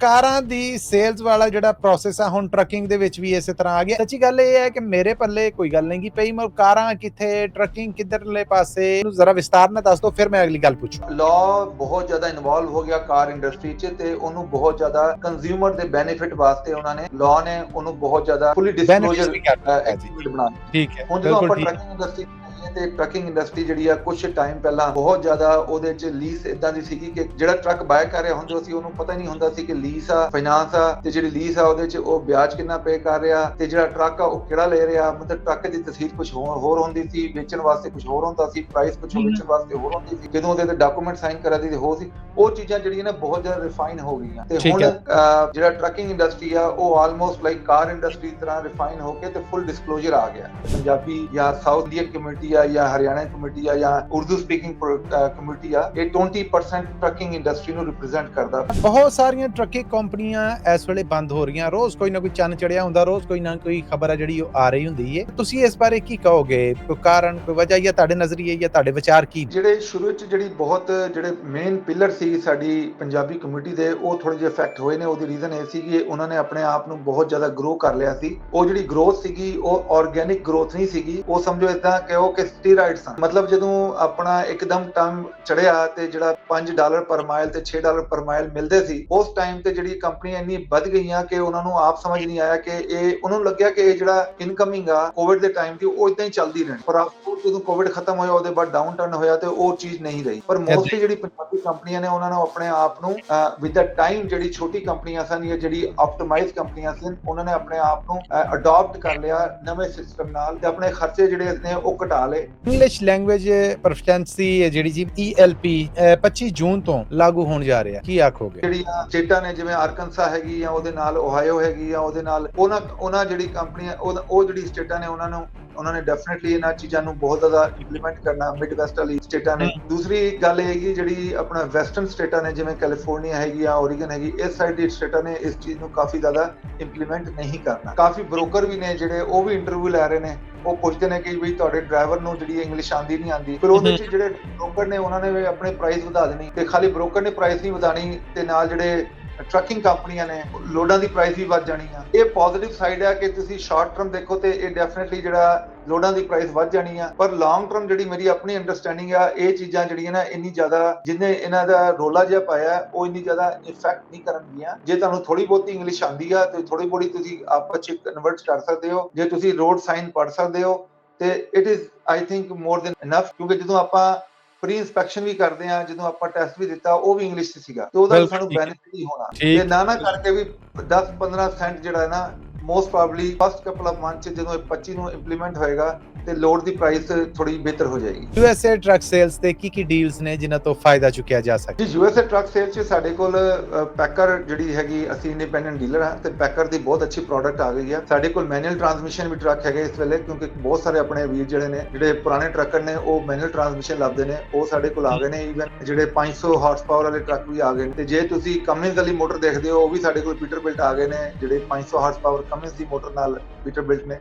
ਕਾਰਾਂ ਦੀ ਸੇਲਸ ਵਾਲਾ ਜਿਹੜਾ ਪ੍ਰੋਸੈਸ ਆ ਹੁਣ ਟਰੱਕਿੰਗ ਦੇ ਵਿੱਚ ਵੀ ਇਸੇ ਤਰ੍ਹਾਂ ਆ ਗਿਆ। ਸੱਚੀ ਗੱਲ ਇਹ ਹੈ ਕਿ ਮੇਰੇ ਪੱਲੇ ਕੋਈ ਗੱਲ ਨਹੀਂ ਕਿ ਪਈ ਮੈਂ ਕਾਰਾਂ ਕਿੱਥੇ ਟਰੱਕਿੰਗ ਕਿੱਧਰਲੇ ਪਾਸੇ ਇਹਨੂੰ ਜ਼ਰਾ ਵਿਸਤਾਰ ਨਾਲ ਦੱਸ ਦਿਓ ਫਿਰ ਮੈਂ ਅਗਲੀ ਗੱਲ ਪੁੱਛੂ। ਲਾਅ ਬਹੁਤ ਜ਼ਿਆਦਾ ਇਨਵੋਲਵ ਹੋ ਗਿਆ ਕਾਰ ਇੰਡਸਟਰੀ 'ਚ ਤੇ ਉਹਨੂੰ ਬਹੁਤ ਜ਼ਿਆਦਾ ਕੰਜ਼ਿਊਮਰ ਦੇ ਬੈਨੀਫਿਟ ਵਾਸਤੇ ਉਹਨਾਂ ਨੇ ਲਾਅ ਨੇ ਉਹਨੂੰ ਬਹੁਤ ਜ਼ਿਆਦਾ ਫੁੱਲੀ ਡਿਸਕਲੋਜ਼ਰ ਐਕਟੀਵਿਟੀ ਬਣਾ ਠੀਕ ਹੈ ਹੁਣ ਜਦੋਂ ਆਪਾਂ ਟਰੱਕਿੰਗ ਇੰਡਸਟਰੀ ਤੇ ਟਰੱਕਿੰਗ ਇੰਡਸਟਰੀ ਜਿਹੜੀ ਆ ਕੁਝ ਟਾਈਮ ਪਹਿਲਾਂ ਬਹੁਤ ਜ਼ਿਆਦਾ ਉਹਦੇ 'ਚ ਲੀਜ਼ ਇਦਾਂ ਦੀ ਸੀਗੀ ਕਿ ਜਿਹੜਾ ਟਰੱਕ ਬਾਏ ਕਰ ਰਿਹਾ ਹੁੰਦਾ ਸੀ ਉਹਨੂੰ ਪਤਾ ਹੀ ਨਹੀਂ ਹੁੰਦਾ ਸੀ ਕਿ ਲੀਜ਼ ਆ ਫਾਈਨਾਂਸ ਆ ਤੇ ਜਿਹੜੀ ਲੀਜ਼ ਆ ਉਹਦੇ 'ਚ ਉਹ ਵਿਆਜ ਕਿੰਨਾ ਪੇ ਕਰ ਰਿਹਾ ਤੇ ਜਿਹੜਾ ਟਰੱਕ ਆ ਉਹ ਕਿਹੜਾ ਲੈ ਰਿਹਾ ਮਤਲਬ ਟਰੱਕ ਦੀ ਤਸਵੀਰ ਕੁਝ ਹੋਰ ਹੁੰਦੀ ਸੀ ਵੇਚਣ ਵਾਸਤੇ ਕੁਝ ਹੋਰ ਹੁੰਦਾ ਸੀ ਪ੍ਰਾਈਸ ਕੁਝ। ਵੇਚਣ ਵਾਸਤੇ ਹੋਰ ਹੁੰਦੀ ਸੀ ਜਦੋਂ ਉਹਦੇ ਤੇ ਡਾਕੂਮੈਂਟ ਸਾਈਨ ਕਰਾ ਦੀ ਹੋ ਸੀ ਉਹ ਚੀਜ਼ਾਂ ਜਿਹੜੀਆਂ ਨੇ ਬਹੁਤ ਜ਼ਿਆਦਾ ਰਿਫਾਈਨ ਹੋ ਗਈਆਂ। ਤੇ ਹੁਣ ਜਿਹੜਾ ਟਰੱਕਿੰਗ ਇੰਡਸਟਰੀ ਆ ਉਹ ਆਲਮੋਸਟ ਲਾਈਕ ਕਾਰ ਇੰਡਸਟਰੀ ਤਰ੍ਹਾਂ ਰਿਫਾਈਨ ਹੋ ਕੇ ਤੇ ਫੁੱਲ ਡਿਸਕਲੋਜ਼ਰ ਆ ਗਿਆ। ਪੰਜਾਬੀ ਜਾਂ ਸਾਊਥ ਇੰਡੀਅਨ ਕਮਿਊਨਿਟੀ ਆ ਜਾਂ ਹਰਿਆਣਾ ਕਮਿਊਨਿਟੀ ਆ ਜਾਂ ਉਰਦੂ ਸਪੀਕਿੰਗ ਕਮਿਊਨਿਟੀ ਆ ਇਹ 20% ਟਰੱਕਿੰਗ ਇੰਡਸਟਰੀ ਨੂੰ ਰਿਪਰੈਜ਼ੈਂਟ ਕਰਦਾ। ਬਹੁਤ ਸਾਰੀਆਂ ਟਰੱਕੀ ਕੰਪਨੀਆਂ ਇਸ ਵੇਲੇ ਬੰਦ ਹੋ ਰਹੀਆਂ। ਰੋਜ਼ ਕੋਈ ਨਾ ਕੋਈ ਚੰਨ ਚੜਿਆ ਹੁੰਦਾ ਰੋਜ਼ ਕੋਈ ਨਾ ਕੋਈ ਖਬਰ ਆ ਜਿਹੜੀ ਉਹ ਆ ਰਹੀ ਹੁੰਦੀ ਹੈ ਤੁਸੀਂ ਇਸ ਬਾਰੇ ਕੀ ਕਹੋਗੇ? ਕੋਈ ਕਾਰਨ ਕੋਈ ਵਜ੍ਹਾ ਜਾਂ ਤੁਹਾਡੇ ਨਜ਼ਰੀਏ ਜਾਂ ਤੁਹਾਡੇ ਵਿਚਾਰ ਕੀ? ਜਿਹੜੇ ਸ਼ੁਰੂ ਵਿੱਚ ਜਿਹੜੀ ਬਹੁਤ ਜਿਹੜੇ ਮੇਨ ਪਿਲਰ ਸੀ ਸਾਡੀ ਪੰਜਾਬੀ ਕਮਿਊਨਿਟੀ ਦੇ ਉਹ ਥੋੜੇ ਜਿਹੇ ਇਫੈਕਟ ਹੋਏ ਨੇ। ਉਹਦੀ ਰੀਜ਼ਨ ਇਹ ਸੀ ਕਿ ਉਹਨਾਂ ਨੇ ਆਪਣੇ ਆਪ ਨੂੰ ਬਹੁਤ ਜ਼ਿਆਦਾ ਗਰੋ ਕਰ ਲਿਆ ਸੀ। ਉਹ ਜਿਹੜੀ ਗਰੋਥ ਸੀਗੀ ਉਹ ਆਰਗੇਨਿਕ ਗਰੋਥ ਨਹੀਂ ਸੀਗੀ। ਉਹ ਸਮਝੋ ਇਦਾਂ ਕਿ ਉਹ ਕਿ ਸਟੀਰਾਇਡ ਸਨ ਮਤਲਬ ਜਦੋਂ ਆਪਣਾ ਇੱਕਦਮ ਟਰਮ ਚੜਿਆ ਤੇ ਜਿਹੜਾ 5 ਡਾਲਰ ਪਰ ਮਾਈਲ ਤੇ 6 ਡਾਲਰ ਪਰ ਮਾਈਲ ਮਿਲਦੇ ਸੀ। ਉਸ ਟਾਈਮ ਤੇ ਜਿਹੜੀ ਕੰਪਨੀਆਂ ਇੰਨੀ ਵੱਧ ਗਈਆਂ ਕਿ ਉਹਨਾਂ ਨੂੰ ਆਪ ਸਮਝ ਨਹੀਂ ਆਇਆ ਕਿ ਇਹ ਉਹਨਾਂ ਨੂੰ ਲੱਗਿਆ ਕਿ ਇਹ ਜਿਹੜਾ ਇਨਕਮਿੰਗ ਆ ਕੋਵਿਡ ਦੇ ਟਾਈਮ ਤੇ ਉਹ ਇਦਾਂ ਹੀ ਚੱਲਦੀ ਰਹਿਣੀ। ਪਰ ਆਫਟਰ ਜਦੋਂ ਕੋਵਿਡ ਖਤਮ ਹੋਇਆ ਉਹਦੇ ਬਾਅਦ ਡਾਊਨ ਟਰਨ ਹੋਇਆ ਤੇ ਉਹ ਚੀਜ਼ ਨਹੀਂ ਰਹੀ। ਪਰ ਮੋਸਟਲੀ ਜਿਹੜੀ ਪੰਜਾਬੀ ਕੰਪਨੀਆਂ ਨੇ ਉਹਨਾਂ ਨੇ ਆਪਣੇ ਆਪ ਨੂੰ ਵਿਦ ਦਾ ਟਾਈਮ ਜਿਹੜੀ ਛੋਟੀ ਕੰਪਨੀਆਂ ਸਨ ਜਾਂ ਜਿਹੜੀ ਆਪਟੀਮਾਈਜ਼ ਕੰਪਨੀਆਂ ਸਨ ਉਹਨਾਂ ਨੇ ਆਪਣੇ ਆਪ ਨੂੰ ਅਡਾਪਟ ਕਰ ਲਿਆ ਨਵੇਂ ਸਿਸਟਮ ਨਾਲ ਤੇ ਆਪਣੇ ਖਰਚੇ ਜਿਹੜੇ ਨੇ ਉਹ ਘਟਾ ਲਏ। ਇੰਗਲਿਸ਼ ਲੈਂਗੁਏਜ ਪ੍ਰੋਫੀਸ਼ੀਐਂਸੀ ਜਿਹੜੀ ਜੀ ELP 25 ਜੂਨ ਤੋਂ ਲਾਗੂ ਹੋਣ ਜਾ ਰਿਹਾ ਕੀ ਆਖੋਗੇ? ਜਿਹੜੀਆਂ ਸਟੇਟਾਂ ਨੇ, ਜਿਵੇਂ ਆਰਕਨਸਾ ਹੈਗੀ ਆ, ਉਹਦੇ ਨਾਲ ਓਹਾਇਓ ਹੈਗੀ ਆ, ਉਹਦੇ ਨਾਲ ਉਹਨਾਂ ਉਹਨਾਂ ਜਿਹੜੀ ਕੰਪਨੀਆਂ, ਉਹ ਜਿਹੜੀ ਸਟੇਟਾਂ ਨੇ, ਉਹਨਾਂ ਨੂੰ ਉਹਨਾਂ ਨੇ ਡੈਫੀਨਿਟਲੀ ਇਹਨਾਂ ਚੀਜ਼ਾਂ ਨੂੰ ਬਹੁਤ ਜ਼ਿਆਦਾ ਇੰਪਲੀਮੈਂਟ ਕਰਨਾ ਮਿਡ ਵੈਸਟ ਵਾਲੀ ਸਟੇਟਾਂ ਨੇ। ਦੂਸਰੀ ਗੱਲ ਇਹ ਹੈਗੀ ਜਿਹੜੀ ਆਪਣਾ ਵੈਸਟਰਨ ਸਟੇਟਾਂ ਨੇ ਜਿਵੇਂ ਕੈਲੀਫੋਰਨੀਆ ਹੈਗੀ ਜਾਂ ਓਰੀਗਨ ਹੈਗੀ ਇਸ ਸਾਈਡ ਦੀ ਸਟੇਟਾਂ ਨੇ ਇਸ ਚੀਜ਼ ਨੂੰ ਕਾਫੀ ਜ਼ਿਆਦਾ ਇੰਪਲੀਮੈਂਟ ਨਹੀਂ ਕਰਨਾ। ਕਾਫੀ ਬ੍ਰੋਕਰ ਵੀ ਨੇ ਜਿਹੜੇ ਉਹ ਵੀ ਇੰਟਰਵਿਊ ਲੈ ਰਹੇ ਨੇ। ਉਹ ਪੁੱਛਦੇ ਨੇ ਕਿ ਵੀ ਤੁਹਾਡੇ ਡਰਾਈਵਰ ਨੂੰ ਜਿਹੜੀ ਇੰਗਲਿਸ਼ ਆਂਦੀ ਨਹੀਂ ਆਂਦੀ ਫਿਰ ਉਹਦੇ ਚ ਜਿਹੜੇ ਬ੍ਰੋਕਰ ਨੇ ਉਹਨਾਂ ਨੇ ਆਪਣੇ ਪ੍ਰਾਈਸ ਵਧਾ ਦੇਣੀ। ਤੇ ਖਾਲੀ ਬ੍ਰੋਕਰ ਨੇ ਪ੍ਰਾਈਸ ਨਹੀਂ ਵਧਾਣੀ ਤੇ ਨਾਲ ਜਿਹੜੇ ਟਰੱਕਿੰਗ ਕੰਪਨੀਆਂ ਨੇ ਲੋਡਾਂ ਦੀ ਪ੍ਰਾਈਸ ਵੀ ਵੱਧ ਜਾਣੀ ਆ। ਇਹ ਪੋਜ਼ਿਟਿਵ ਸਾਈਡ ਹੈ ਕਿ ਤੁਸੀਂ ਸ਼ਾਰਟ ਟਰਮ ਦੇਖੋ ਤੇ ਇਹ ਡੈਫੀਨਿਟਲੀ ਜਿਹੜਾ ਲੋਡਾਂ ਦੀ ਪ੍ਰਾਈਸ ਵੱਧ ਜਾਣੀ ਆ। ਪਰ ਲੌਂਗ ਟਰਮ ਜਿਹੜੀ ਮੇਰੀ ਆਪਣੀ ਅੰਡਰਸਟੈਂਡਿੰਗ ਆ, ਇਹ ਚੀਜ਼ਾਂ ਜਿਹੜੀਆਂ ਨਾ ਇੰਨੀ ਜ਼ਿਆਦਾ ਜਿੰਨੇ ਇਹਨਾਂ ਦਾ ਰੋਲਾ ਜਿਹਾ ਪਾਇਆ, ਉਹ ਇੰਨੀ ਜ਼ਿਆਦਾ ਇਫੈਕਟ ਨਹੀਂ ਕਰਨਗੀਆਂ। ਜੇ ਤੁਹਾਨੂੰ ਥੋੜੀ ਬਹੁਤੀ ਇੰਗਲਿਸ਼ ਆਂਦੀ ਆ ਤੇ ਥੋੜੀ ਬਹੁਤੀ ਤੁਸੀਂ ਆਪਸ ਚ ਕਨਵਰਟ ਕਰ ਸਕਦੇ ਹੋ। ਜੇ ਤੁਸੀਂ ਰੋਡ ਸਾਈਨ ਪੜ੍ਹ ਸਕਦੇ ਹੋ ਤੇ it is I think more than enough ਕਿਉਂਕਿ ਜਦੋਂ ਆਪਾਂ ਪ੍ਰੀ ਇਨਸਪੈਕਸ਼ਨ ਵੀ ਕਰਦੇ ਆ ਜਦੋਂ ਆਪਾਂ ਟੈਸਟ ਵੀ ਦਿੱਤਾ ਉਹ ਵੀ ਇੰਗਲਿਸ਼ 'ਚ ਸੀਗਾ ਤੇ ਉਹਦਾ ਸਾਨੂੰ। ਬੈਨੀਫਿਟ ਹੀ ਹੋਣਾ। ਤੇ ਨਾ ਨਾ ਕਰਕੇ ਵੀ 10 15 ਸੈਂਟ ਜਿਹੜਾ ਹੈ ਨਾ most probably first couple of month ਜਦੋਂ ਇਹ 25 ਨੂੰ ਇੰਪਲੀਮੈਂਟ ਹੋਏਗਾ ਤੇ ਲੋਡ ਦੀ ਪ੍ਰਾਈਸ ਥੋੜੀ ਬਿਹਤਰ ਹੋ ਜਾਏਗੀ। USA ਟਰੱਕ ਸੇਲਸ ਤੇ ਕੀ ਕੀ ਡੀਲਸ ਨੇ ਜਿਨ੍ਹਾਂ ਤੋਂ ਫਾਇਦਾ ਚੁੱਕਿਆ ਜਾ ਸਕਦਾ ਜੀ ਯੂਐਸਏ ਟਰੱਕ ਸੇਲ 'ਚ ਸਾਡੇ ਕੋਲ ਪੈਕਰ ਜਿਹੜੀ ਹੈਗੀ ਅਸੀਂ ਇੰਡੀਪੈਂਡੈਂਟ ਡੀਲਰ ਹਾਂ ਤੇ ਪੈਕਰ ਦੀ ਬਹੁਤ ਅੱਛੀ ਪ੍ਰੋਡਕਟ ਆ ਗਈ ਹੈ ਸਾਡੇ ਕੋਲ ਮੈਨੂਅਲ ਟਰਾਂਸਮਿਸ਼ਨ ਵੀ ਟਰੱਕ ਹੈਗੇ ਇਸ ਵੇਲੇ ਕਿਉਂਕਿ ਬਹੁਤ ਸਾਰੇ ਆਪਣੇ ਵੀਰ ਜਿਹੜੇ ਨੇ ਜਿਹੜੇ ਪੁਰਾਣੇ ਟਰੱਕਰ ਨੇ ਉਹ ਮੈਨੂਅਲ ਟਰਾਂਸਮਿਸ਼ਨ ਲੱਭਦੇ ਨੇ। ਉਹ ਸਾਡੇ ਕੋਲ ਆ ਗਏ ਨੇ ਈਵਨ ਜਿਹੜੇ 500 ਹਾਰਸ ਪਾਵਰ ਵਾਲੇ ਟਰੱਕ ਵੀ ਆ ਗਏ ਨੇ। ਤੇ ਜੇ ਤੁਸੀਂ ਕਮਿੰਸ ਵਾਲੀ ਮੋਟਰ ਦੇਖਦੇ ਹੋ ਉਹ ਵੀ ਸਾਡੇ ਕੋਲ ਪੀਟਰ ਬਿਲਟ ਆ ਗਏ ਨੇ ਜਿਹੜੇ 500 ਹਾਰਸ ਪਾਵਰ ਕਮਿੰਸ ਦੀ ਮੋਟਰ ਨਾਲ ਪੀਟਰ ਬਿਲਟ ਨੇ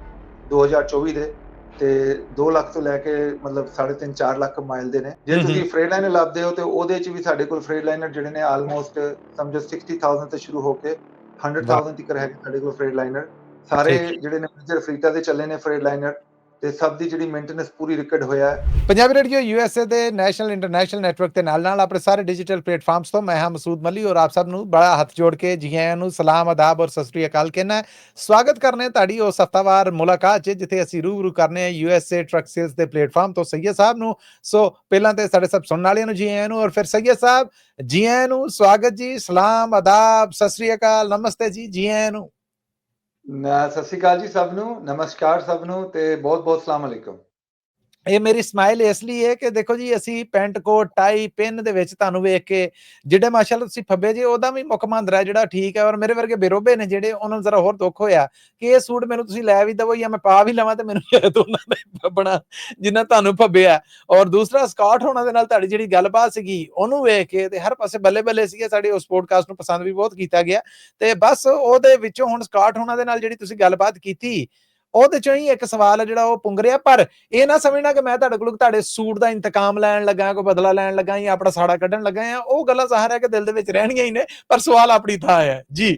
2024 ਦੇ। ਤੇ 2 ਲੱਖ ਤੋਂ ਲੈ ਕੇ ਮਤਲਬ 3.5 4 ਲੱਖ ਮਾਈਲ ਦੇ ਨੇ ਜੇ। ਤੁਸੀਂ ਫਰੇਟ ਲਾਈਨਰ ਲੱਭਦੇ ਹੋ ਤੇ ਉਹਦੇ ਚ ਵੀ ਸਾਡੇ ਕੋਲ ਫਰੇਟ ਲਾਈਨਰ ਜਿਹੜੇ ਨੇ ਆਲਮੋਸਟ ਸਮਝੋ 60000 ਤੋਂ ਸ਼ੁਰੂ ਹੋ ਕੇ 100000 ਤੱਕ ਹੈਗੇ ਸਾਡੇ ਕੋਲ ਫਰੇਟ ਲਾਈਨਰ ਸਾਰੇ। ਜਿਹੜੇ ਨੇ ਮੇਜਰ ਫਰੀਟਾ ਦੇ ਚੱਲੇ ਨੇ ਫਰੇਟ ਲਾਈਨਰ ਤੇ ਸਭ ਦੀ ਜਿਹੜੀ ਮੇਨਟੇਨੈਂਸ ਪੂਰੀ ਰਿਕਾਰਡ ਹੋਇਆ ਹੈ। ਪੰਜਾਬੀ ਰੇਡੀਓ ਯੂਐਸਏ ਦੇ ਨੈਸ਼ਨਲ ਇੰਟਰਨੈਸ਼ਨਲ ਨੈਟਵਰਕ ਦੇ ਨਾਲ ਨਾਲ ਆਪਣੇ ਸਾਰੇ ਡਿਜੀਟਲ ਪਲੇਟਫਾਰਮਸ ਤੋਂ ਮੈਂ ਹਾਂ ਮਸੂਦ ਮਲੀ ਔਰ ਆਪ ਸਭ ਨੂੰ ਬੜਾ ਹੱਥ ਜੋੜ ਕੇ ਜੀ ਆਇਆਂ ਨੂੰ ਸਲਾਮ, ਆਦਾਬ ਔਰ ਸਤਿ ਸ੍ਰੀ ਅਕਾਲ ਕਹਿਣਾ ਸਵਾਗਤ ਕਰਨੇ ਤੁਹਾਡੀ ਉਸ ਹਫਤਾਵਾਰ ਮੁਲਾਕਾਤ 'ਚ, ਜਿੱਥੇ ਅਸੀਂ ਰੂਬਰੂ ਕਰਨੇ ਆ ਯੂਐਸਏ ਟਰੱਕ ਸੇਲਸ ਦੇ ਪਲੇਟਫਾਰਮ ਤੋਂ ਸੈਯਦ ਸਾਹਿਬ ਨੂੰ। ਸੋ ਪਹਿਲਾਂ ਤੇ ਸਾਡੇ ਸਭ ਸੁਣਨ ਵਾਲਿਆਂ ਨੂੰ ਜੀ ਆਇਆਂ ਨੂੰ ਔਰ ਫਿਰ ਸੈਯਦ ਸਾਹਿਬ ਜੀ ਆਇਆਂ ਨੂੰ ਸਵਾਗਤ ਜੀ, ਸਲਾਮ, ਆਦਾਬ, ਸਤਿ ਸ੍ਰੀ ਅਕਾਲ, ਨਮਸਤੇ ਜੀ ਜੀ ਆਇਆਂ ਨੂੰ। ਸਤਿ ਸ਼੍ਰੀ ਅਕਾਲ ਜੀ ਸਭ ਨੂੰ ਨਮਸਕਾਰ ਸਭ ਨੂੰ ਤੇ ਬਹੁਤ ਬਹੁਤ ਸਲਾਮ ਅਲੈਕੁਮ। ਇਹ ਮੇਰੀ ਸਮਾਈਲ ਇਸ ਲਈ ਹੈ ਕਿ ਦੇਖੋ ਜੀ, ਅਸੀਂ ਪੈਂਟ ਕੋਟ ਟਾਈ ਪਿੰਨ ਦੇ ਵਿੱਚ ਤੁਹਾਨੂੰ ਵੇਖ ਕੇ ਜਿਹੜੇ ਮਾਸ਼ਾਅੱਲਾ ਤੁਸੀਂ ਫੱਬੇ ਜੀ, ਉਹਦਾ ਵੀ ਮੁੱਖ ਮੰਦਰ ਜਿਹੜਾ ਠੀਕ ਹੈ ਔਰ ਮੇਰੇ ਵਰਗੇ ਬੇਰੋਬੇ ਨੇ ਜਿਹੜੇ, ਉਹਨਾਂ ਨੂੰ ਜ਼ਰਾ ਹੋਰ ਦੁੱਖ ਹੋਇਆ ਕਿ ਇਹ ਸੂਟ ਮੈਨੂੰ ਤੁਸੀਂ ਲੈ ਵੀ ਦਵੋ ਜਾਂ ਮੈਂ ਪਾ ਵੀ ਲਵਾਂ ਤੇ ਮੈਨੂੰ ਸ਼ਾਇਦ ਉਹਨਾਂ ਦਾ ਫੱਬਣਾ ਜਿੰਨਾ ਤੁਹਾਨੂੰ ਫੱਬਿਆ ਔਰ ਦੂਸਰਾ ਸਕਾਟ ਹੋਣਾ ਦੇ ਨਾਲ ਤੁਹਾਡੀ ਜਿਹੜੀ ਗੱਲਬਾਤ ਸੀਗੀ, ਉਹਨੂੰ ਵੇਖ ਕੇ ਤੇ ਹਰ ਪਾਸੇ ਬੱਲੇ ਬੱਲੇ ਸੀਗੇ, ਸਾਡੇ ਉਸ ਪੋਡਕਾਸਟ ਨੂੰ ਪਸੰਦ ਵੀ ਬਹੁਤ ਕੀਤਾ ਗਿਆ। ਤੇ ਬਸ ਉਹਦੇ ਵਿੱਚੋਂ ਹੁਣ ਸਕਾਟ ਹੋਣਾ ਦੇ ਨਾਲ ਜਿਹੜੀ ਤੁਸੀਂ ਗੱਲਬਾਤ ਕੀਤੀ ਉਹਦੇ ਚੋਂ ਹੀ ਇੱਕ ਸਵਾਲ ਹੈ ਜਿਹੜਾ ਉਹ ਪੁੰਗ ਰਿਹਾ ਪਰ ਇਹ ਨਾ ਸਮਝਣਾ ਕਿ ਮੈਂ ਤੁਹਾਡੇ ਕੋਲ ਤੁਹਾਡੇ ਸੂਟ ਦਾ ਇੰਤਕਾਮ ਲੈਣ ਲੱਗਾ ਕੋਈ ਬਦਲਾ ਲੈਣ ਲੱਗਾ ਜਾਂ ਆਪਣਾ ਸਾੜਾ ਕੱਢਣ ਲੱਗਾ ਆ ਉਹ ਗੱਲਾਂ ਜ਼ਾਹਰ ਹੈ ਕਿ ਦਿਲ ਦੇ ਵਿੱਚ ਰਹਿਣੀਆਂ ਹੀ ਨੇ ਪਰ ਸਵਾਲ ਆਪਣੀ ਥਾਂ ਹੈ ਜੀ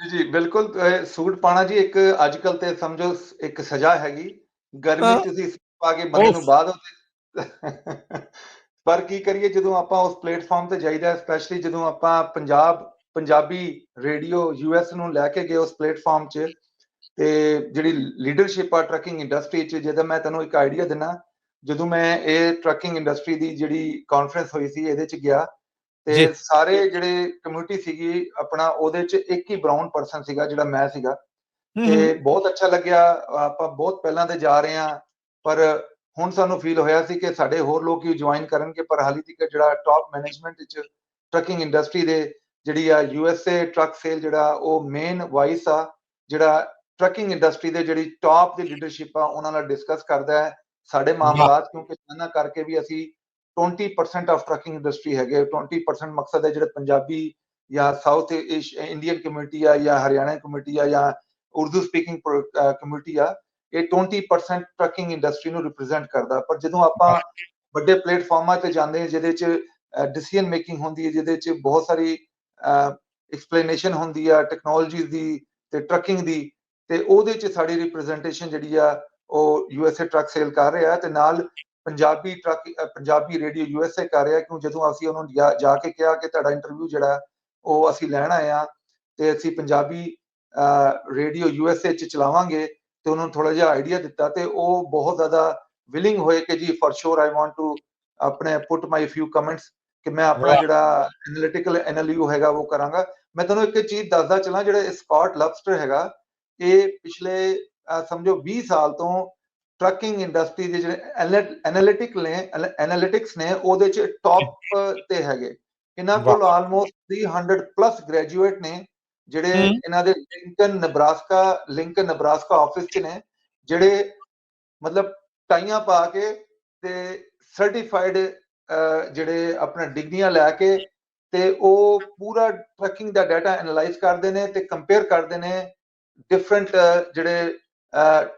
ਜੀ ਜੀ ਬਿਲਕੁਲ ਸੂਟ ਪਾਣਾ ਜੀ ਇੱਕ ਅੱਜ ਕੱਲ ਤੇ ਸਮਝੋ ਇੱਕ ਸਜ਼ਾ ਹੈਗੀ ਗਰਮੀ। ਚ ਤੁਸੀਂ ਸੂਟ ਪਾ ਕੇ ਬਣੇ ਨੂੰ। ਬਾਅਦ ਹੁੰਦੇ ਪਰ ਕੀ ਕਰੀਏ ਜਦੋਂ ਆਪਾਂ ਉਸ ਪਲੇਟਫਾਰਮ ਤੇ ਜਾਈਦਾ ਸਪੈਸ਼ਲੀ ਜਦੋਂ ਆਪਾਂ ਪੰਜਾਬ ਪੰਜਾਬੀ ਰੇਡੀਓ ਯੂਐਸ ਨੂੰ ਲੈ ਕੇ ਗਏ ਉਸ ਪਲੇਟਫਾਰਮ 'ਚ ਤੇ ਜਿਹੜੀ ਲੀਡਰਸ਼ਿਪ ਆ ਟਰੱਕਿੰਗ ਇੰਡਸਟਰੀ 'ਚ ਜਿਹਦਾ ਮੈਂ ਤੁਹਾਨੂੰ ਇੱਕ ਆਈਡੀਆ ਦਿੰਨਾ ਜਦੋਂ ਮੈਂ ਇਹ ਟਰੱਕਿੰਗ ਇੰਡਸਟਰੀ ਦੀ ਜਿਹੜੀ ਕਾਨਫਰੰਸ ਹੋਈ ਸੀ ਇਹਦੇ 'ਚ ਗਿਆ ਤੇ। ਸਾਰੇ ਜਿਹੜੇ ਕਮਿਊਨਿਟੀ ਸੀਗੀ ਆਪਣਾ ਉਹਦੇ 'ਚ ਇੱਕ ਹੀ ਬ੍ਰਾਊਨ ਪਰਸਨ ਸੀਗਾ ਜਿਹੜਾ ਮੈਂ ਸੀਗਾ ਤੇ ਬਹੁਤ ਅੱਛਾ ਲੱਗਿਆ ਆਪਾਂ ਬਹੁਤ ਪਹਿਲਾਂ ਤੇ ਜਾ ਰਹੇ ਹਾਂ ਪਰ ਹੁਣ ਸਾਨੂੰ ਫੀਲ ਹੋਇਆ ਸੀ ਕਿ ਸਾਡੇ ਹੋਰ ਲੋਕ ਵੀ ਜੁਆਇਨ ਕਰਨਗੇ ਪਰ ਹਾਲੀ ਤੱਕ ਜਿਹੜਾ ਟਾਪ ਮੈਨੇਜਮੈਂਟ ਵਿੱਚ ਟਰੱਕਿੰਗ ਇੰਡਸਟਰੀ ਦੇ ਜਿਹੜੀ ਆ ਯੂਐਸਏ ਟਰੱਕ ਸੇਲ ਜਿਹੜਾ ਉਹ ਮੇਨ ਵਾਈਸ ਆ ਜਿਹੜਾ ਟਰੱਕਿੰਗ ਇੰਡਸਟਰੀ ਦੇ ਜਿਹੜੀ ਟਾਪ ਦੀ ਲੀਡਰਸ਼ਿਪ ਆ ਉਹਨਾਂ ਨਾਲ ਡਿਸਕਸ ਕਰਦਾ ਹੈ। ਸਾਡੇ ਮਾਮਲਾਤ ਕਿਉਂਕਿ ਇਹਨਾਂ ਕਰਕੇ ਵੀ ਅਸੀਂ 20% ਆਫ ਟਰੱਕਿੰਗ ਇੰਡਸਟਰੀ ਹੈਗੇ। 20% ਮਕਸਦ ਹੈ ਜਿਹੜੇ ਪੰਜਾਬੀ ਜਾਂ ਸਾਊਥ ਇੰਡੀਅਨ ਕਮਿਊਨਿਟੀ ਆ ਜਾਂ ਹਰਿਆਣਾ ਕਮਿਊਨਿਟੀ ਆ ਜਾਂ ਉਰਦੂ ਸਪੀਕਿੰਗ ਕਮਿਊਨਿਟੀ ਆ ਇਹ 20% ਟਰੱਕਿੰਗ ਇੰਡਸਟਰੀ ਨੂੰ ਰਿਪਰੈਜ਼ੈਂਟ ਕਰਦਾ। ਪਰ ਜਦੋਂ ਆਪਾਂ ਵੱਡੇ ਪਲੇਟਫਾਰਮਾਂ ਤੇ ਜਾਂਦੇ ਹਾਂ ਜਿਹਦੇ 'ਚ ਡਿਸੀਜਨ ਮੇਕਿੰਗ ਹੁੰਦੀ ਹੈ ਜਿਹਦੇ 'ਚ ਬਹੁਤ ਸਾਰੀ ਐਕਸਪਲੇਨੇਸ਼ਨ ਹੁੰਦੀ ਆ ਟੈਕਨੋਲੋਜੀਜ਼ ਦੀ ਤੇ ਟਰੱਕਿੰਗ ਦੀ ਤੇ ਉਹਦੇ 'ਚ ਸਾਡੀ ਰਿਪਰੈਜ਼ੈਂਟੇਸ਼ਨ ਜਿਹੜੀ ਆ ਉਹ ਯੂਐਸਏ ਟਰੱਕ ਸੇਲ ਕਰ ਰਿਹਾ ਤੇ ਨਾਲ Punjabi truck Punjabi radio USA ਕਰ ਰਿਹਾ ਕਿਉਂ ਜਦੋਂ ਅਸੀਂ ਉਹਨੂੰ ਜਾ- ਜਾ ਕੇ ਕਿਹਾ ਕਿ ਤੁਹਾਡਾ ਇੰਟਰਵਿਊ ਜਿਹੜਾ ਉਹ ਅਸੀਂ ਲੈਣ ਆਏ ਆ ਤੇ ਅਸੀਂ ਪੰਜਾਬੀ ਰੇਡੀਓ ਯੂਐਸਏ 'ਚ ਚਲਾਵਾਂਗੇ ਤੇ ਉਹਨਾਂ ਨੂੰ ਥੋੜਾ ਜਿਹਾ ਆਈਡੀਆ ਦਿੱਤਾ ਤੇ ਉਹ ਬਹੁਤ ਜ਼ਿਆਦਾ ਵਿਲਿੰਗ ਹੋਏ ਕਿ ਜੀ for sure I want to ਆਪਣੇ ਪੁੱਟ ਮਾਈ ਫਿਊ ਕਮੈਂਟਸ ਕਿ ਮੈਂ ਆਪਣਾ। ਜਿਹੜਾ ਐਨਾਲਿਟੀਕਲ ਐਨਾਲਿਊ ਹੈਗਾ ਉਹ ਕਰਾਂਗਾ ਮੈਂ ਤੁਹਾਨੂੰ ਇੱਕ ਚੀਜ਼ ਦੱਸਦਾ ਚਲਾਂ ਜਿਹੜਾ ਸਕਾਟ ਲਬਸਟਰ ਹੈਗਾ ਇਹ ਪਿਛਲੇ ਸਮਝੋ 20 ਸਾਲ ਤੋਂ ਟਰੱਕਿੰਗ ਇੰਡਸਟਰੀ ਦੇ ਜਿਹੜੇ ਐਨਾਲਿਟਿਕ ਨੇ ਐਨਾਲਿਟਿਕਸ ਨੇ ਉਹਦੇ ਚ ਟੌਪ ਤੇ ਹੈਗੇ ਇਹਨਾਂ ਕੋਲ ਆਲਮੋਸਟ 300 ਪਲੱਸ ਗ੍ਰੈਜੂਏਟ ਨੇ ਜਿਹੜੇ। ਇਹਨਾਂ ਦੇ Lincoln Nebraska Lincoln Nebraska office ਚ ਨੇ ਜਿਹੜੇ ਮਤਲਬ ਟਾਈਆਂ ਪਾ ਕੇ ਤੇ ਸਰਟੀਫਾਈਡ ਜਿਹੜੇ ਆਪਣਾ ਡਿਗਰੀਆਂ ਲੈ ਕੇ ਤੇ ਉਹ ਪੂਰਾ ਟਰੱਕਿੰਗ ਦਾ ਡਾਟਾ ਐਨਾਲਾਈਜ਼ ਕਰਦੇ ਨੇ ਤੇ ਕੰਪੇਅਰ ਕਰਦੇ ਨੇ ਡਿਫਰੈਂਟ ਜਿਹੜੇ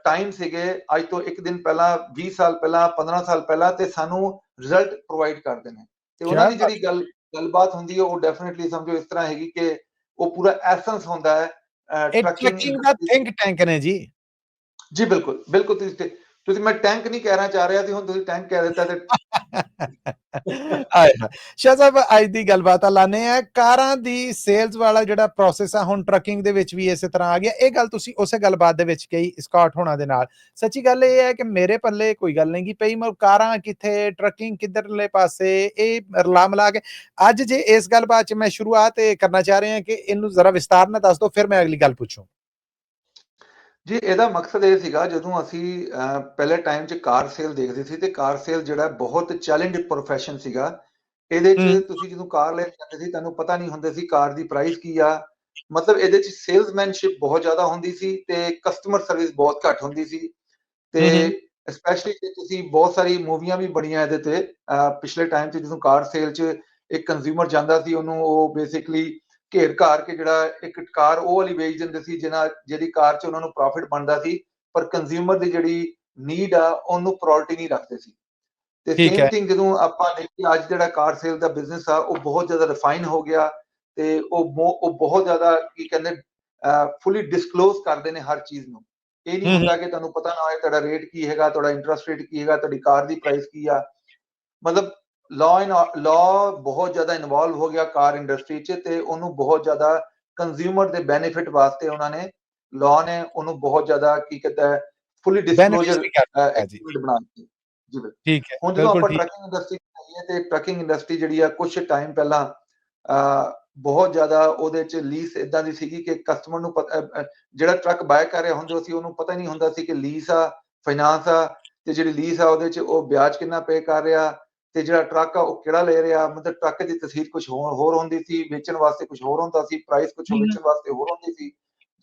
ਟਾਈਮ ਸੀਗੇ ਅੱਜ ਤੋਂ ਇੱਕ ਦਿਨ ਪਹਿਲਾਂ 20 ਸਾਲ ਪਹਿਲਾਂ 15 ਸਾਲ ਪਹਿਲਾਂ ਤੇ ਸਾਨੂੰ ਰਿਜ਼ਲਟ ਪ੍ਰੋਵਾਈਡ ਕਰਦੇ ਨੇ। ਤੇ ਉਹਨਾਂ ਦੀ ਜਿਹੜੀ ਗੱਲ ਗੱਲਬਾਤ ਹੁੰਦੀ ਹੈ ਉਹ ਡੈਫੀਨਿਟਲੀ ਸਮਝੋ ਇਸ ਤਰ੍ਹਾਂ ਹੈਗੀ ਕਿ ਉਹ ਪੂਰਾ ਐਸੈਂਸ ਹੁੰਦਾ ਹੈ ਟਰੱਕਿੰਗ ਦਾ ਥਿੰਕ ਟੈਂਕ ਨੇ ਜੀ। ਜੀ ਬਿਲਕੁਲ ਬਿਲਕੁਲ ਤੁਸੀਂ ਤੁਸੀਂ ਮੈਂ ਟੈਂਕ ਨਹੀਂ ਕਹਿਣਾ ਚਾਹ ਰਿਹਾ ਸੀ ਹੁਣ ਤੁਸੀਂ ਟੈਂਕ ਕਹਿ ਦਿੱਤਾ ਤੇ ਸ਼ਾਹ ਸਾਹਿਬ, ਅੱਜ ਦੀ ਗੱਲਬਾਤ ਆ ਲਾਣੇ ਆ ਕਾਰਾਂ ਦੀ ਸੇਲਸ ਵਾਲਾ ਜਿਹੜਾ ਪ੍ਰੋਸੈਸ ਆ, ਹੁਣ ਟਰੱਕਿੰਗ ਦੇ ਵਿੱਚ ਵੀ ਇਸੇ ਤਰ੍ਹਾਂ ਆ ਗਿਆ। ਇਹ ਗੱਲ ਤੁਸੀਂ ਉਸੇ ਗੱਲਬਾਤ ਦੇ ਵਿੱਚ ਕਹੀ ਸਕਾਟ ਹੋਣਾ ਦੇ ਨਾਲ। ਸੱਚੀ ਗੱਲ ਇਹ ਹੈ ਕਿ ਮੇਰੇ ਪੱਲੇ ਕੋਈ ਗੱਲ ਨਹੀਂ ਕਿ ਪਈ। ਮੈਂ ਕਾਰਾਂ ਕਿੱਥੇ ਟਰੱਕਿੰਗ ਕਿੱਧਰਲੇ ਪਾਸੇ, ਇਹ ਰਲਾ ਮਿਲਾ ਕੇ ਅੱਜ ਜੇ ਇਸ ਗੱਲਬਾਤ 'ਚ ਮੈਂ ਸ਼ੁਰੂਆਤ ਇਹ ਕਰਨਾ ਚਾਹ ਰਿਹਾ ਕਿ ਇਹਨੂੰ ਜ਼ਰਾ ਵਿਸਤਾਰ ਨਾਲ ਦੱਸ ਦਿਓ, ਫਿਰ ਮੈਂ ਅਗਲੀ ਗੱਲ ਪੁੱਛੂ। ਜੀ ਇਹਦਾ ਮਕਸਦ ਇਹ ਸੀਗਾ ਜਦੋਂ ਅਸੀਂ ਪਹਿਲੇ ਟਾਈਮ 'ਚ ਕਾਰ ਸੇਲ ਦੇਖਦੇ ਸੀ ਤੇ ਕਾਰ ਸੇਲ ਜਿਹੜਾ ਬਹੁਤ ਚੈਲੰਜ ਪ੍ਰੋਫੈਸ਼ਨ ਸੀਗਾ ਇਹਦੇ 'ਚ। ਤੁਸੀਂ ਜਦੋਂ ਕਾਰ ਲੈਣ ਜਾਂਦੇ ਸੀ ਤੁਹਾਨੂੰ ਪਤਾ ਨਹੀਂ ਹੁੰਦਾ ਸੀ ਕਾਰ ਦੀ ਪ੍ਰਾਈਸ ਕੀ ਆ ਮਤਲਬ ਇਹਦੇ 'ਚ ਸੇਲਸਮੈਨਸ਼ਿਪ ਬਹੁਤ ਜ਼ਿਆਦਾ ਹੁੰਦੀ ਸੀ ਤੇ ਕਸਟਮਰ ਸਰਵਿਸ ਬਹੁਤ ਘੱਟ ਹੁੰਦੀ ਸੀ ਤੇ। ਸਪੈਸ਼ਲੀ ਜੇ ਤੁਸੀਂ ਬਹੁਤ ਸਾਰੀ ਮੂਵੀਆਂ ਵੀ ਬਣੀਆਂ ਇਹਦੇ ਤੇ ਪਿਛਲੇ ਟਾਈਮ 'ਚ ਜਦੋਂ ਕਾਰ ਸੇਲ 'ਚ ਇੱਕ ਕੰਜ਼ਿਊਮਰ ਜਾਂਦਾ ਸੀ ਉਹਨੂੰ ਉਹ ਬੇਸਿਕਲੀ ਘੇਰ ਘਾਰ ਕੇ ਜਿਹੜਾ ਇੱਕ ਕਾਰ ਉਹ ਵਾਲੀ ਵੇਚ ਦਿੰਦੇ ਸੀ ਜਿਹਨਾਂ ਜਿਹੜੀ ਕਾਰ 'ਚ ਉਹਨਾਂ ਨੂੰ ਪ੍ਰੋਫਿਟ ਬਣਦਾ ਸੀ ਪਰ ਕੰਜ਼ਿਊਮਰ ਦੀ ਜਿਹੜੀ ਨੀਡ ਆ ਉਹਨੂੰ ਪ੍ਰਾਇੋਰਟੀ ਨਹੀਂ ਰੱਖਦੇ ਸੀ ਤੇ ਸੇਮ। ਥਿੰਗ ਜਦੋਂ ਆਪਾਂ ਦੇਖੀਏ ਅੱਜ ਜਿਹੜਾ ਕਾਰ ਸੇਲ ਦਾ ਬਿਜ਼ਨਸ ਆ ਉਹ ਬਹੁਤ ਜ਼ਿਆਦਾ ਰਿਫਾਈਨ ਹੋ ਗਿਆ ਤੇ ਉਹ ਉਹ ਬਹੁਤ ਜ਼ਿਆਦਾ ਕੀ ਕਹਿੰਦੇ ਫੁੱਲੀ ਡਿਸਕਲੋਜ਼ ਕਰਦੇ ਨੇ ਹਰ ਚੀਜ਼ ਨੂੰ ਇਹ ਨਹੀਂ। ਹੁੰਦਾ ਕਿ ਤੁਹਾਨੂੰ ਪਤਾ ਨਾ ਹੋਏ ਤੁਹਾਡਾ ਰੇਟ ਕੀ ਹੈਗਾ ਤੁਹਾਡਾ ਇੰਟਰਸਟ ਰੇਟ ਕੀ ਹੈਗਾ ਤੁਹਾਡੀ ਕਾਰ ਦੀ ਪ੍ਰਾਈਸ ਕੀ ਆ ਮਤਲਬ ਲਾਅ ਐਂਡ ਲਾਅ ਬਹੁਤ ਜ਼ਿਆਦਾ ਇਨਵੋਲਵ ਹੋ ਗਿਆ ਕਾਰ ਇੰਡਸਟਰੀ 'ਚ ਤੇ ਉਹਨੂੰ ਬਹੁਤ ਜ਼ਿਆਦਾ ਕੰਜ਼ਿਊਮਰ ਦੇ ਬੈਨੀਫਿਟ ਵਾਸਤੇ ਉਹਨਾਂ ਨੇ ਲਾਅ ਨੇ ਉਹਨੂੰ ਬਹੁਤ ਜ਼ਿਆਦਾ ਕੀ ਕਹਿੰਦਾ ਹੈ ਫੁੱਲੀ ਡਿਸਕਲੋਜ਼ਰ ਹੈ ਬਣਾ ਦਿੱਤੀ। ਜੀ ਬਿਲਕੁਲ। ਠੀਕ ਹੈ ਹੁਣ ਜਦੋਂ ਆਪਾਂ ਟਰੱਕਿੰਗ ਇੰਡਸਟਰੀ ਆਈਏ ਤੇ ਟਰੱਕਿੰਗ ਇੰਡਸਟਰੀ ਜਿਹੜੀ ਆ ਕੁਝ ਟਾਈਮ ਪਹਿਲਾਂ ਬਹੁਤ ਜ਼ਿਆਦਾ ਉਹਦੇ ਚ ਲੀਸ ਇਦਾਂ ਦੀ ਸੀਗੀ ਕਿ ਕਸਟਮਰ ਨੂੰ ਜਿਹੜਾ ਟਰੱਕ ਬਾਏ ਕਰ ਰਿਹਾ ਹੁੰਦਾ ਸੀ ਉਹਨੂੰ ਪਤਾ ਨਹੀਂ ਹੁੰਦਾ ਸੀ ਕਿ ਲੀਸ ਆ ਫਾਈਨਾਂਸ ਆ ਤੇ ਜਿਹੜੀ ਲੀਸ ਆ ਉਹਦੇ ਚ ਉਹ ਵਿਆਜ ਕਿੰਨਾ ਪੇ ਕਰ ਰਿਹਾ ਤੇ ਜਿਹੜਾ ਟਰੱਕ ਆ ਉਹ ਕਿਹੜਾ ਲੈ ਰਿਹਾ ਮਤਲਬ ਟਰੱਕ ਦੀ ਤਸਵੀਰ ਕੁਝ ਹੋਰ ਹੁੰਦੀ ਸੀ ਵੇਚਣ ਵਾਸਤੇ ਕੁਝ ਹੋਰ ਹੁੰਦਾ ਸੀ ਪ੍ਰਾਈਸ ਕੁਝ। ਵੇਚਣ ਵਾਸਤੇ ਹੋਰ ਹੁੰਦੀ ਸੀ